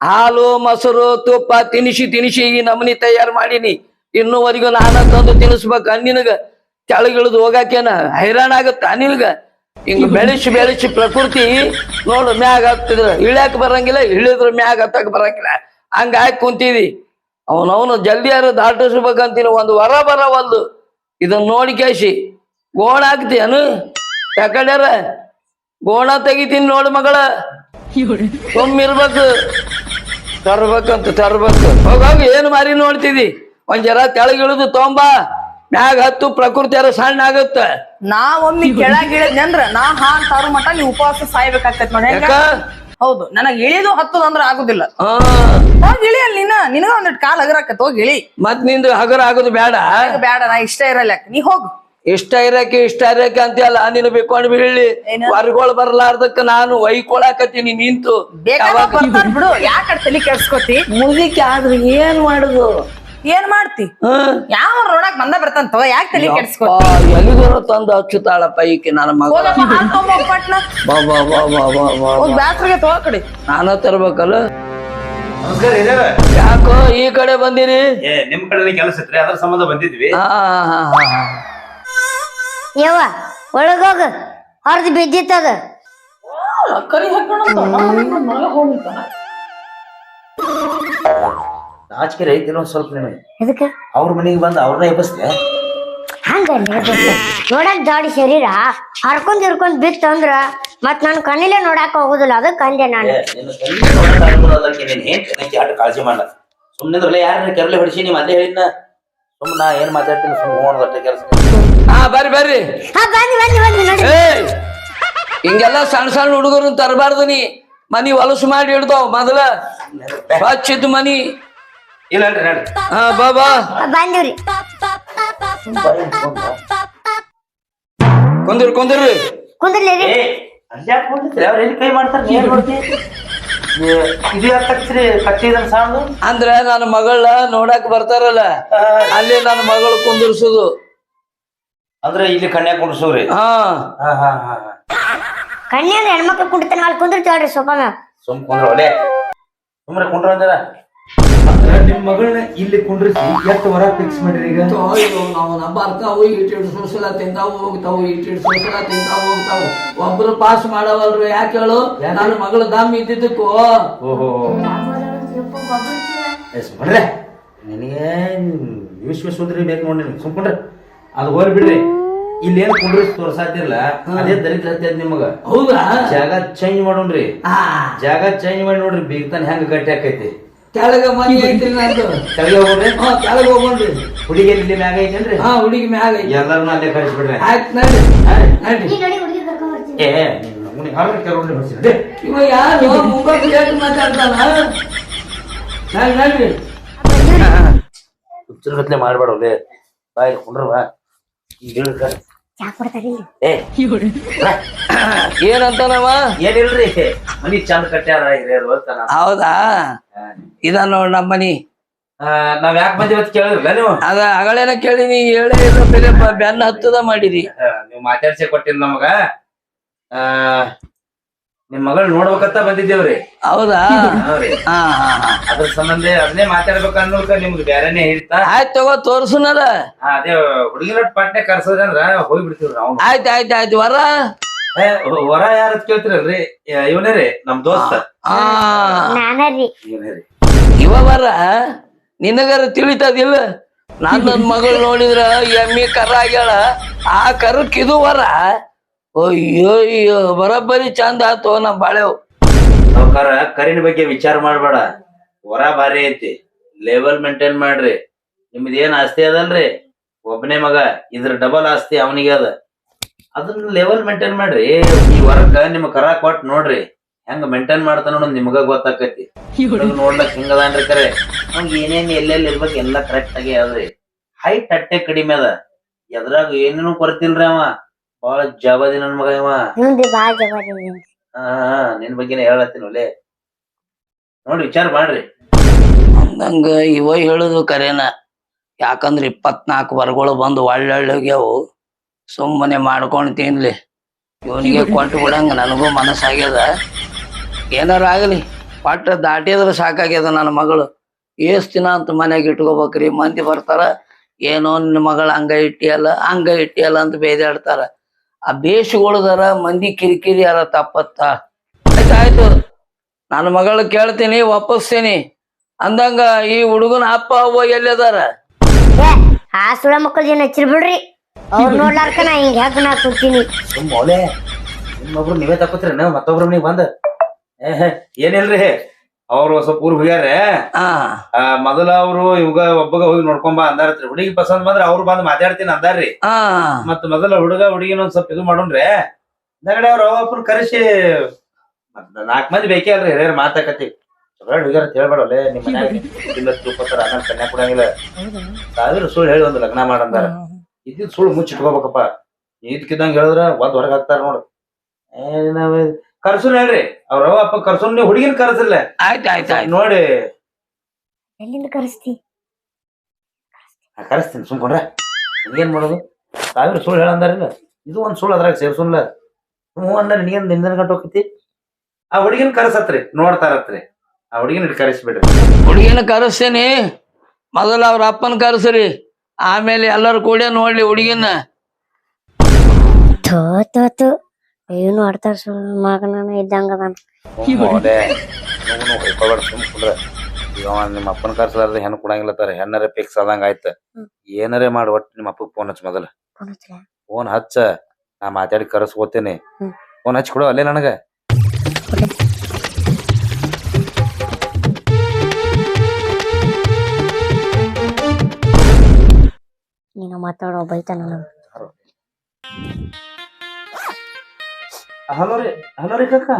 ಹಾಲು, ಮೊಸರು, ತುಪ್ಪ ತಿನಿಸಿ ತಿನಿಸಿ ಈ ನಮನಿ ತಯಾರು ಮಾಡೀನಿ. ಇನ್ನೂವರೆಗೂ ನಾನ ತಂದು ತಿನ್ನಿಸ್ಬೇಕ ನಿನಗ. ಕೆಳಗಿಳಿದು ಹೋಗಾಕೇನ ಹೈರಾಣ ಆಗತ್ತ ನಿನಗ. ಹಿಂಗ ಬೆಳೆಸಿ ಬೆಳೆಸಿ ಪ್ರಕೃತಿ ನೋಡು ಮ್ಯಾಗ ಹತ್ತಿದ್ರ ಇಳ್ಯಾಕ ಬರಂಗಿಲ್ಲ, ಇಳಿದ್ರ ಮ್ಯಾಗ ಹತ್ತಕ್ ಬರಂಗಿಲ್ಲ. ಹಂಗಾಗಿ ಕುಂತೀವಿ. ಅವನವನು ಜಲ್ದಿಯಾರು ದಾಟಿಸ್ಬೇಕಂತೀನಿ. ಒಂದು ವರ ಬರ ಒಂದು ಇದನ್ನ ನೋಡಿ ಕೇಸಿ ಗೋಣ ಹಾಕ್ತೀಯನು ಯಾಕಡ್ಯಾರ ಗೋಣ ತೆಗಿತೀನಿ ನೋಡು ಮಗಳ. ಒಮ್ಮಿರ್ಬೇಕು. ತರ್ಬೇಕಂತ ತರ್ಬೇಕು. ಹೋಗ ಏನು ಮಾರಿ ನೋಡ್ತಿದಿ? ಒಂದ್ ಜರ ತೆಳಗಿಳಿದು ತೊಂಬಾ. ಮ್ಯಾಗ ಹತ್ತು ಪ್ರಕೃತಿ ಯಾರ ಸಣ್ಣ ಆಗತ್ತ. ನಾ ಒಮ್ಮಿ ಕೆಳಗ್ ಇಳಿದ್ನಂದ್ರ ನಾ ಹಾಲ್ ತಾರು ಮಟ ನೀ ಉಪವಾಸ ಸಾಯ್ಬೇಕಾಗ್ತೈತ್ ನೋಡಿ. ಯಾಕ? ಹೌದು ನನಗ್ ಇಳಿದು ಹತ್ತದ ಅಂದ್ರ ಆಗುದಿಲ್ಲ. ಹೋಗಿ ಇಳಿ ಅಲ್ಲಿ ನೀನ ನಿನಗ ಒಂದಿಟ್ ಕಾಲ್ ಹಗರಾಕತ್ ಹೋಗಿ ಇಳಿ. ಮತ್ ನಿಂದು ಹಗರ ಆಗೋದು ಬೇಡ ಬೇಡ ನಾ ಇಷ್ಟ ಇರಲ್ಲ ನೀ ಹೋಗು. ಇಷ್ಟ ಇರಕ್ಕೆ ಇಷ್ಟ ಇರಕ್ಕೆ ಅಂತೆಲ್ಲ ನೀನು ಬೇಕು ಬೀಳಿ? ಹೊರಗೋಳ್ ಬರ್ಲಾರ್ದಕ್ಕ ನಾನು ಒಯ್ಕೊಳಕತ್ತೀನಿ ನಿಂತು. ಬಿಡು ಯಾಕ ತಲಿ ಕೆಡ್ಸ್ಕೊತಿ? ಮುಗಿಕೆ ಆದ್ರೆ ಏನ್ ಮಾಡುದು? ಏನ್ ಮಾಡ್ತಿ? ಯಾವ ನೋಡಕ್ ಬಂದ ಬರ್ತಂತ ಯಾಕೆ ತಲಿ ಕೆಡ್ಸ್ಕೊತಿ? ತಂದು ಹಚ್ಚುತ್ತಾಳಪ್ಪ ಈಕೆ ನನ್ನ ಮಗ. ಹೋಗಪ್ಪ ಹಾಲ್ ತಗೊಂಬೋಗ್ ಪಟ್ನ. ಬಾ ಬಾ ಬಾ ಬಾ ಬಾ ಬಾ ಹೋಗ್ ಬ್ಯಾಸ್ರಿಗೆ ಕಡೆ. ನಾನ ತರ್ಬೇಕಲ್ಲ. ಯಾಕೋ ಈ ಕಡೆ ಬಂದಿರಿ? ನಿಮ್ ಕಡೆ ಕೆಲಸ ಇತ್ರಿ ಅದ್ರ ಸಂಬಂಧ ಬಂದಿದ್ವಿ. ಹಾ ಹಾ ಹಾ ಹಾ. ಯವ್ವ ಒಳಗೋಗ ಹೊರದು ಬಿದ್ದಿತ್ತದ ಕರಿ ನಾಚಿಕೆ ಐತಿ ಇನ್ನೊಂದ್ ಸ್ವಲ್ಪ ನಿಮಗೆ. ಎದಕ್ಕೆ? ಅವ್ರ ಮನೆಗೆ ಬಂದು ಅವ್ರನ್ನ ಎಬ್ಬಸ್ತೆ ಹಂಗ ನೋಡಕ್ ಜಾಡಿ ಶರೀರ. ಹರ್ಕೊಂಡ್ ಹಿರ್ಕೊಂಡ್ ಬಿತ್ತು ಅಂದ್ರ ಮತ್ ನಾನು ಕಣ್ಣಿಲೆ ನೋಡಾಕ ಹೋಗುದಿಲ್ಲ. ಅದಕ್ಕೆ ಅಂದೆ ನಾನು. ಕಾಳಜಿ ಮಾಡಲ್ಲ ಸುಮ್ಮನೆ ಯಾರ ಕೆರಳೆ ಹೊಡಿಸಿ ನೀವು ಅದೇ ಹೇಳಿನ ಸುಮ್ಮನೆ ನಾ ಏನ್ ಮಾತಾಡ್ತೀನಿ ಕೆಲಸ ಹಾ ಬರ್ರಿ ಬರ್ರಿ. ಹಾ ಬನ್ನಿ ಬನ್ನಿ ಬನ್ನಿ ನೋಡಿ. ಏಯ್ ಹಿಂಗೆಲ್ಲ ಸಣ್ಣ ಸಣ್ಣ ಹುಡುಗರನ್ನ ತರಬಾರ್ದು ನೀ. ಮನಿ ಹೊಲಸು ಮಾಡಿ ಹಿಡ್ದವ್ ಮೊದಲ. ಸ್ವಚ್ಛದ ಮನಿ. ಇಲ್ಲ ನಡ್ರಿ ಹಾ ಬಾ ಬಾ. ಹಾ, ಬಂದಿವ್ರಿ ಕುಂದಿರ್ ಕುಂದಿರ್ರಿ. ಕುಂದ್ರಲಿ ರೀ ಏ ಅಲ್ಲಿ ಯಾಕೆ ಹೊಂಟಿದ್ರಿ ಅವ್ರು ಎಲ್ಲಿ ಕೈ ಮಾಡ್ತಾರೆ ನೀನ್ ನೋಡ್ತಿ ಅಂದ್ರ ನನ್ನ ಮಗಳ ನೋಡಕ್ ಬರ್ತಾರಲ್ಲ ಅಲ್ಲಿ ನನ್ನ ಮಗಳು ಕುಂದಿರ್ಸುದು. ಅಂದ್ರೆ ಇಲ್ಲಿ ಕನ್ಯಾ ಕುಂಡ್ಸೂರಿ? ಹಾ. ಹಾ ಹಾ ಹಾ ಹಾ. ಕಣ್ಣಿಂದ ಹೆಣ್ಮಕ್ಳು ಕುಂಡಿತಾನ ಅಲ್ಲಿ ಕುಂದಿರ್ತಾವ್ರಿ ಸೊಪ್ಪ ಸುಮ್ ಕುಂದ್ರ ಒಲೆ ಸುಮ್ರೆ ಕುಂಡ್ರ ಅಂದ್ರೆ ನಿಮ್ ಮಗಳನ್ನ ಇಲ್ಲಿ ಕುಂಡ್ರಿಸಿ ಎಷ್ಟು ವರ ಫಿಕ್ಸ್ ಮಾಡಿರಿ ಈಗ? ನಾವು ಬರ್ತಾವು ಇಟ್ ಇಟ್ ಸುಸಲ ತಿಂತಾವು ಹೋಗ್ತಾವು ಇಟ್ ಇಟ್ ಸುಸಲ ತಿಂತಾವು ಹೋಗ್ತಾವು. ಒಬ್ರು ಪಾಸ್ ಮಾಡವಲ್ರು ಯಾಕೆ ಹೇಳು? ನನ್ನ ಮಗಳು ದಮ್ ಇದ್ದಿದ್ದಕ್ಕೂ. ಓಹೋ. ಎಸ್ ಮಾಡ್ರೆ ನಿನಗೆ ವಿಶ್ವ ಸುಂದರಿ ಬೇಕು ನೋಡಿ ನಿಮ್ಗೆ ಸುಮ್ಕೊಂಡ್ರೆ. ಅದು ಹೋರ್ ಬಿಡ್ರಿ. ಇಲ್ಲಿ ಏನು ಕುಂಡ್ರಿ ತೋರ್ಸಾತಿರ್ಲ ಅದೇ ದರಿದ್ರ ಹತ್ತೈತಿ ನಿಮಗ. ಹೌದಾ? ಜಾಗ ಚೇಂಜ್ ಮಾಡೋಣ್ರಿ. ಆ ಜಾಗ ಚೇಂಜ್ ಮಾಡಿ ನೋಡ್ರಿ ಬೀಗ್ತಾನ ಹೆಂಗ್ ಗಟ್ಟಿ ಆಕೈತಿ. ಕೆಳಗ ಮನಿ ಐತ್ರಿ ನಂದು ಕೆಳಗೆ ಹೋಗ್ರಿ ಹಾ ಕೆಳಗ ಹೋಗ್ರಿ ಹುಡುಗಿ ಇಲ್ಲಿ ಮ್ಯಾಗ ಐತೇನ್ರಿ ಹಾ ಹುಡುಗಿ ಮ್ಯಾಗ ಐತಿ. ಎಲ್ಲಾರನ್ನೂ ಅಲ್ಲೇ ಕಳಿಸ್ಬಿಡ್ರಿ ಆಯ್ತು ನಡ್ರಿ. ನಡ್ರಿ. ಏ ನಿನ್ನ ಹೊರಗೆ ಕೆರವಲ್ಲಿ ಹೊಡ್ಸಿರಿ ಇವ ಯಾರು? ಮುಂಬೈ ಏಟ್ ಮಾತಾಡ್ತಾನ? ನಡ್ರಿ ನಡ್ರಿ. ಹುಚ್ಚರ್ಗತ್ಲೆ ಮಾಡ್ಬೇಡ ಒಳ್ಳೆ ಬಾಯ್ ಕುಂಡ್ರ ಬಾ. ಈಗ. ಚಾ ಕೊಡ್ತಾರಿ ಇಲ್ಲಿ ಏ ಬಾ. ಏನಂತಾನವ? ಏನಿಲ್ರಿ? ಮನಿ ಚಂದ ಕಟ್ಟ್ಯಾರ ಹಿರಿಯರು ಅಂತ ನಾ- ಹೌದಾ? ಇದ ನೋಡ್ ನಮ್ಮ ಮನಿ. ಆ, ನಾವ್ ಯಾಕೆ ಬಂದಿವಿ ಅಂತ ಕೇಳಿದ್ರಲ್ಲ ನೀವು? ಅದ ಅಗಳೇನ ಕೇಳಿನಿ ಹೇಳೇ ಇಲ್ಲ ಬೆನ್ನ ಹತ್ತದ ಮಾಡಿರಿ. ಆ, ನೀವು ಮಾತಾಡ್ಸಿ ಕೊಟ್ಟಿಲ್ಲ ನಮಗ. ಆ ನಿಮ್ ಮಗಳು ನೋಡ್ಬೇಕಂತ ಬಂದಿದ್ದೇವ್ರಿ. ಹೌದಾ? ಹೌದ್ರಿ ಹಾ ಹಾ ಹಾ. ಅದ್ರ ಸಂಬಂಧ ಅದನ್ನೇ ಮಾತಾಡ್ಬೇಕನ್ನೋಕ ನಿಮ್ದು ಬ್ಯಾರೆನೇ ಹೇಳ್ತಾ ಆಯ್ತು ತಗೋ ತೋರ್ಸುನಲ್ಲ ಆ, ಅದೇ ಹುಡುಗಿನ ಪಾಟ್ನೆ ಕರ್ಸೋದಂದ್ರ ಹೋಗ್ಬಿಡ್ತೀವ್ರಿ ನಾವು ಆಯ್ತು ಆಯ್ತು ಆಯ್ತ್. ವರ? ವರ ಯಾರ ಕೇಳ್ತಿರಲ್ರಿ? ಇವನೇ ರೀ ನಮ್ ದೋಸ್ತ. ಆ ನಾನರಿ ಇವನೇ ರೀ. ಇವ ವರ ನಿನಗರ ತಿಳಿತದಿಲ್ಲ? ನಾನ್ ನನ್ ಮಗಳು ನೋಡಿದ್ರ ಎಮ್ಮಿ ಕರ ಆಗ್ಯಾಳ ಆ ಕರಕ್ ಇದು ವರ. ಅಯ್ಯೋ ಅಯ್ಯೋ ಬರಬ್ಬರಿ ಚಂದ ಆತು ನಮ್ ಬಾಳೆವ್. ನೌಕರ, ಕರಿನ ಬಗ್ಗೆ ವಿಚಾರ ಮಾಡ್ಬೇಡ. ಹೊರ ಭಾರಿ ಐತಿ. ಲೆವೆಲ್ ಮೇಂಟೈನ್ ಮಾಡ್ರಿ. ನಿಮ್ದ ಏನ್ ಆಸ್ತಿ ಅದಲ್ರಿ? ಒಬ್ಬನೇ ಮಗ, ಇದ್ರ ಡಬಲ್ ಆಸ್ತಿ ಅವನಿಗೆ ಅದ. ಅದನ್ನ ಲೆವೆಲ್ ಮೇಂಟೈನ್ ಮಾಡ್ರಿ. ಈ ವರ್ಕ್ ನಿಮ್ ಕರ ಕೊಟ್ ನೋಡ್ರಿ. ಹೆಂಗ್ ಮೇಂಟೈನ್ ಮಾಡ್ತಾನ ನೋಡ್ ನಿಮಗ ಗೊತ್ತಾಕತಿ. ನೋಡ್ಲಕ್ ಹಿಂಗದಾನ್ರಿ ಕರೆ. ಅವ್ನಿಗೆ ಏನೇನ್ ಎಲ್ಲೆಲ್ಲಿ ಇರ್ಬೇಕು ಎಲ್ಲಾ ಕರೆಕ್ಟ್ ಆಗಿ ಅದ್ರಿ. ಹೈಟ್ ಅಟ್ಟೆ ಕಡಿಮೆ ಅದ. ಎದ್ರಾಗ ಏನೇನು ಕೊರತಿಲ್ರಿ ಅವ. ಬಾಳ ಜವಾದಿ ನನ್ ಮಗ ಇವ. ಹ್ಞೂನ್ರಿ ಬಾಳ ಜವಾರಿ ಹಾ ಹಾ ನಿನ್ ಬಗ್ಗೆನೇ ಹೇಳತ್ತೀನಿ ಒಲೆ ನೋಡಿ ವಿಚಾರ ಮಾಡ್ರಿ. ಅಂದಂಗ ಇವ ಹೇಳುದು ಕರೇನ. ಯಾಕಂದ್ರ ಇಪ್ಪತ್ನಾಲ್ಕು ವರ್ಗಳು ಬಂದು ಒಳ್ಳೊಳ್ಳೆಗ್ಯಾವು ಸುಮ್ಮನೆ ಮಾಡ್ಕೊಂಡ್ ತಿನ್ಲಿ ಇವನಿಗೆ ಕೊಟ್ಟು ಬಿಡಂಗ ನನಗೂ ಮನಸ್ಸಾಗ್ಯದ. ಏನಾರ ಆಗಲಿ ಪಟ್ಟ ದಾಟಿದ್ರೆ ಸಾಕಾಗ್ಯದ ನನ್ನ ಮಗಳು. ಏಸ್ ದಿನ ಅಂತ ಮನ್ಯಾಗ ಇಟ್ಕೋಬೇಕ್ರಿ ಮಂದಿ ಬರ್ತಾರ ಏನೋ ನಿನ್ನ ಮಗಳ ಹಂಗ ಇಟ್ಟಿಯಲ್ಲ ಹಂಗ ಇಟ್ಟಿಯಲ್ಲ ಅಂತ ಬೇದಾಡ್ತಾರ ಆ ಬೇಷುಗಳದಾರ ಮಂದಿ ಕಿರಿಕಿರಿ ಅರ ತಪ್ಪತ್ತ. ಆಯ್ತು ನನ್ನ ಮಗಳು ಕೇಳ್ತೀನಿ ಒಪ್ಪಿಸ್ತೀನಿ ಅಂದಂಗ ಈ ಹುಡುಗನ ಅಪ್ಪ ಅವ್ವ ಎಲ್ಲದಾರ? ಆ ಸುಳ ಮಕ್ಕಳ ಜನ ಹಚ್ಚಿರ್ ಬಿಡ್ರಿ. ಅವ್ರು ನೋಡ್ಲಾರ್ಕ ನಾ ಹಿಂಗ್ ಹೆಗ್ ನಾ ಕೂತೀನಿ. ಸುಮ್ ನಿಮ್ಮೊಬ್ರು ನೀವೇ ತಪ್ಪತ್ರಿ ನಾವು ಮತ್ತೊಬ್ರು ನೀವು ಬಂದ? ಏನಿಲ್ರಿ? ಅವ್ರು ಸ್ವಲ್ಪ ಊರ್ ಹೋಗ್ಯಾರ ಮೊದಲ ಅವ್ರು ಇವಾಗ ಒಬ್ಬಗ ಹೋಗಿ ನೋಡ್ಕೊಂಬ ಅಂದಾರತ್ರಿ ಹುಡುಗಿ ಪಸಂದ್ ಬಂದ್ರ ಅವ್ರು ಬಂದ್ ಮಾತಾಡ್ತೀನಿ ಅಂದಾರ್ರಿ. ಮತ್ತ ಮೊದಲ ಹುಡುಗ ಹುಡುಗಿನ ಒಂದ್ ಸ್ವಲ್ಪ ಇದು ಮಾಡೋಣ್ರಿ. ಹಿಂದಗಡೆ ಅವ್ರ ಅವಪ್ಪನ್ ಕರೆಸಿ ನಾಲ್ಕ್ ಮಂದಿ ಬೇಕೇ ಅಲ್ರಿ ಹಿರಿಯರ್ ಮಾತಾಕತಿ. ಚಲೋ ಹುಡುಗಿಯರ್ ಅಂತ ಹೇಳ್ಬೇಡ ಒಲೆ ನಿಮ್ಮ ಮನ್ಯಾಗ. ಇಲ್ಲ ತಿಳ್ಕೊತಾರ ಆಮೇಲೆ ಕನ್ಯಾ ಕೊಡಂಗಿಲ್ಲ. ಸಾವಿರ ಸುಳ್ಳು ಹೇಳಿ ಒಂದು ಲಗ್ನ ಮಾಡಂದಾರ ಇದ್ದಿದ್ ಸುಳ್ಳು ಮುಚ್ಚಿಟ್ಕೋಬೇಕಪ್ಪ. ಇದ್ಕಿದ್ದಂಗ ಹೇಳಿದ್ರ ಒಂದ್ ಹೊರಗ್ ಹಾಕ್ತಾರ ನೋಡ್ರಿ ಏ ನಾವ್ ಕರ್ಸುನ್ ಹೇಳ್ರಿ. ಅವ್ರ ಅವ್ವ ಅಪ್ಪ ಕರ್ಸುನ್ ನೀವು ಹುಡುಗಿನ ಕರ್ಸಿಲ್ಲ. ಆಯ್ತು ಆಯ್ತು ಆಯ್ತ್. ನೋಡಿ. ಎಲ್ಲಿಂದ ಕರೆಸ್ತಿ? ನಾ ಕರೆಸ್ತೀನಿ ಸುಮ್ಕೊಂಡ್ರೆ ಏನ್ ಮಾಡೋದು? ಸಾವಿರ ಸುಳ್ಳು ಹೇಳಂದಾರಿಲ್ಲ ಇದು ಒಂದ್ ಸುಳ್ಳು ಅದ್ರಾಗ ಸೇರ್ಸುನ್ಲ. ಹ್ಞೂ ನೀನ್ ನಿಂದನ್ ಗಂಟು ಹೋಗ್ತಿ ಆ ಹುಡುಗಿನ ಕರೆಸತ್ರಿ ನೋಡ್ತಾರತ್ರಿ ಆ ಹುಡುಗಿನ ಕರೆಸ್ಬಿಡ್ರಿ. ಹುಡುಗಿನ ಕರೆಸ್ತೀನಿ. ಮೊದಲ ಅವ್ರ ಅಪ್ಪನ ಕರೆಸ್ರಿ. ಆಮೇಲೆ ಎಲ್ಲರೂ ಕೂಡ ನೋಡ್ಲಿ ಹುಡುಗಿನ. ಥೋ ಥೋ ಥೋ. ಏನು ಆಡ್ತಾರ ಸುಳ್ಳ ಮಗನ ಇದ್ದಂಗ ಅದಾನ. ಈಗ ಅವ ನಿಮ್ಮ ಅಪ್ಪನ ಕರ್ಸಲಾರ್ದ ಹೆಣ್ಣು ಕೊಡಂಗಿಲ್ಲ ತರ ಹೆಣ್ಣರೇ ಫಿಕ್ಸ್ ಆದಂಗ ಆಯ್ತ. ಏನರೇ ಮಾಡಿ ಒಟ್ಟು ನಿಮ್ಮ ಅಪ್ಪಗೆ ಫೋನ್ ಹಚ್ಚ ಮೊದಲ. ಫೋನ್ ಹಚ್ಚ ನಾ ಮಾತಾಡಿ ಕರೆಸ್ಕೋತೇನೆ. ಫೋನ್ ಹಚ್ಚಿ ಕೊಡು ಅಲ್ಲೇ ನನಗ. ನೀನು ಮಾತಾಡೋ ಬೈತಾನ ನನಗ. ಹಲೋ ರೀ ಹಲೋ ರೀ ಕಕ್ಕ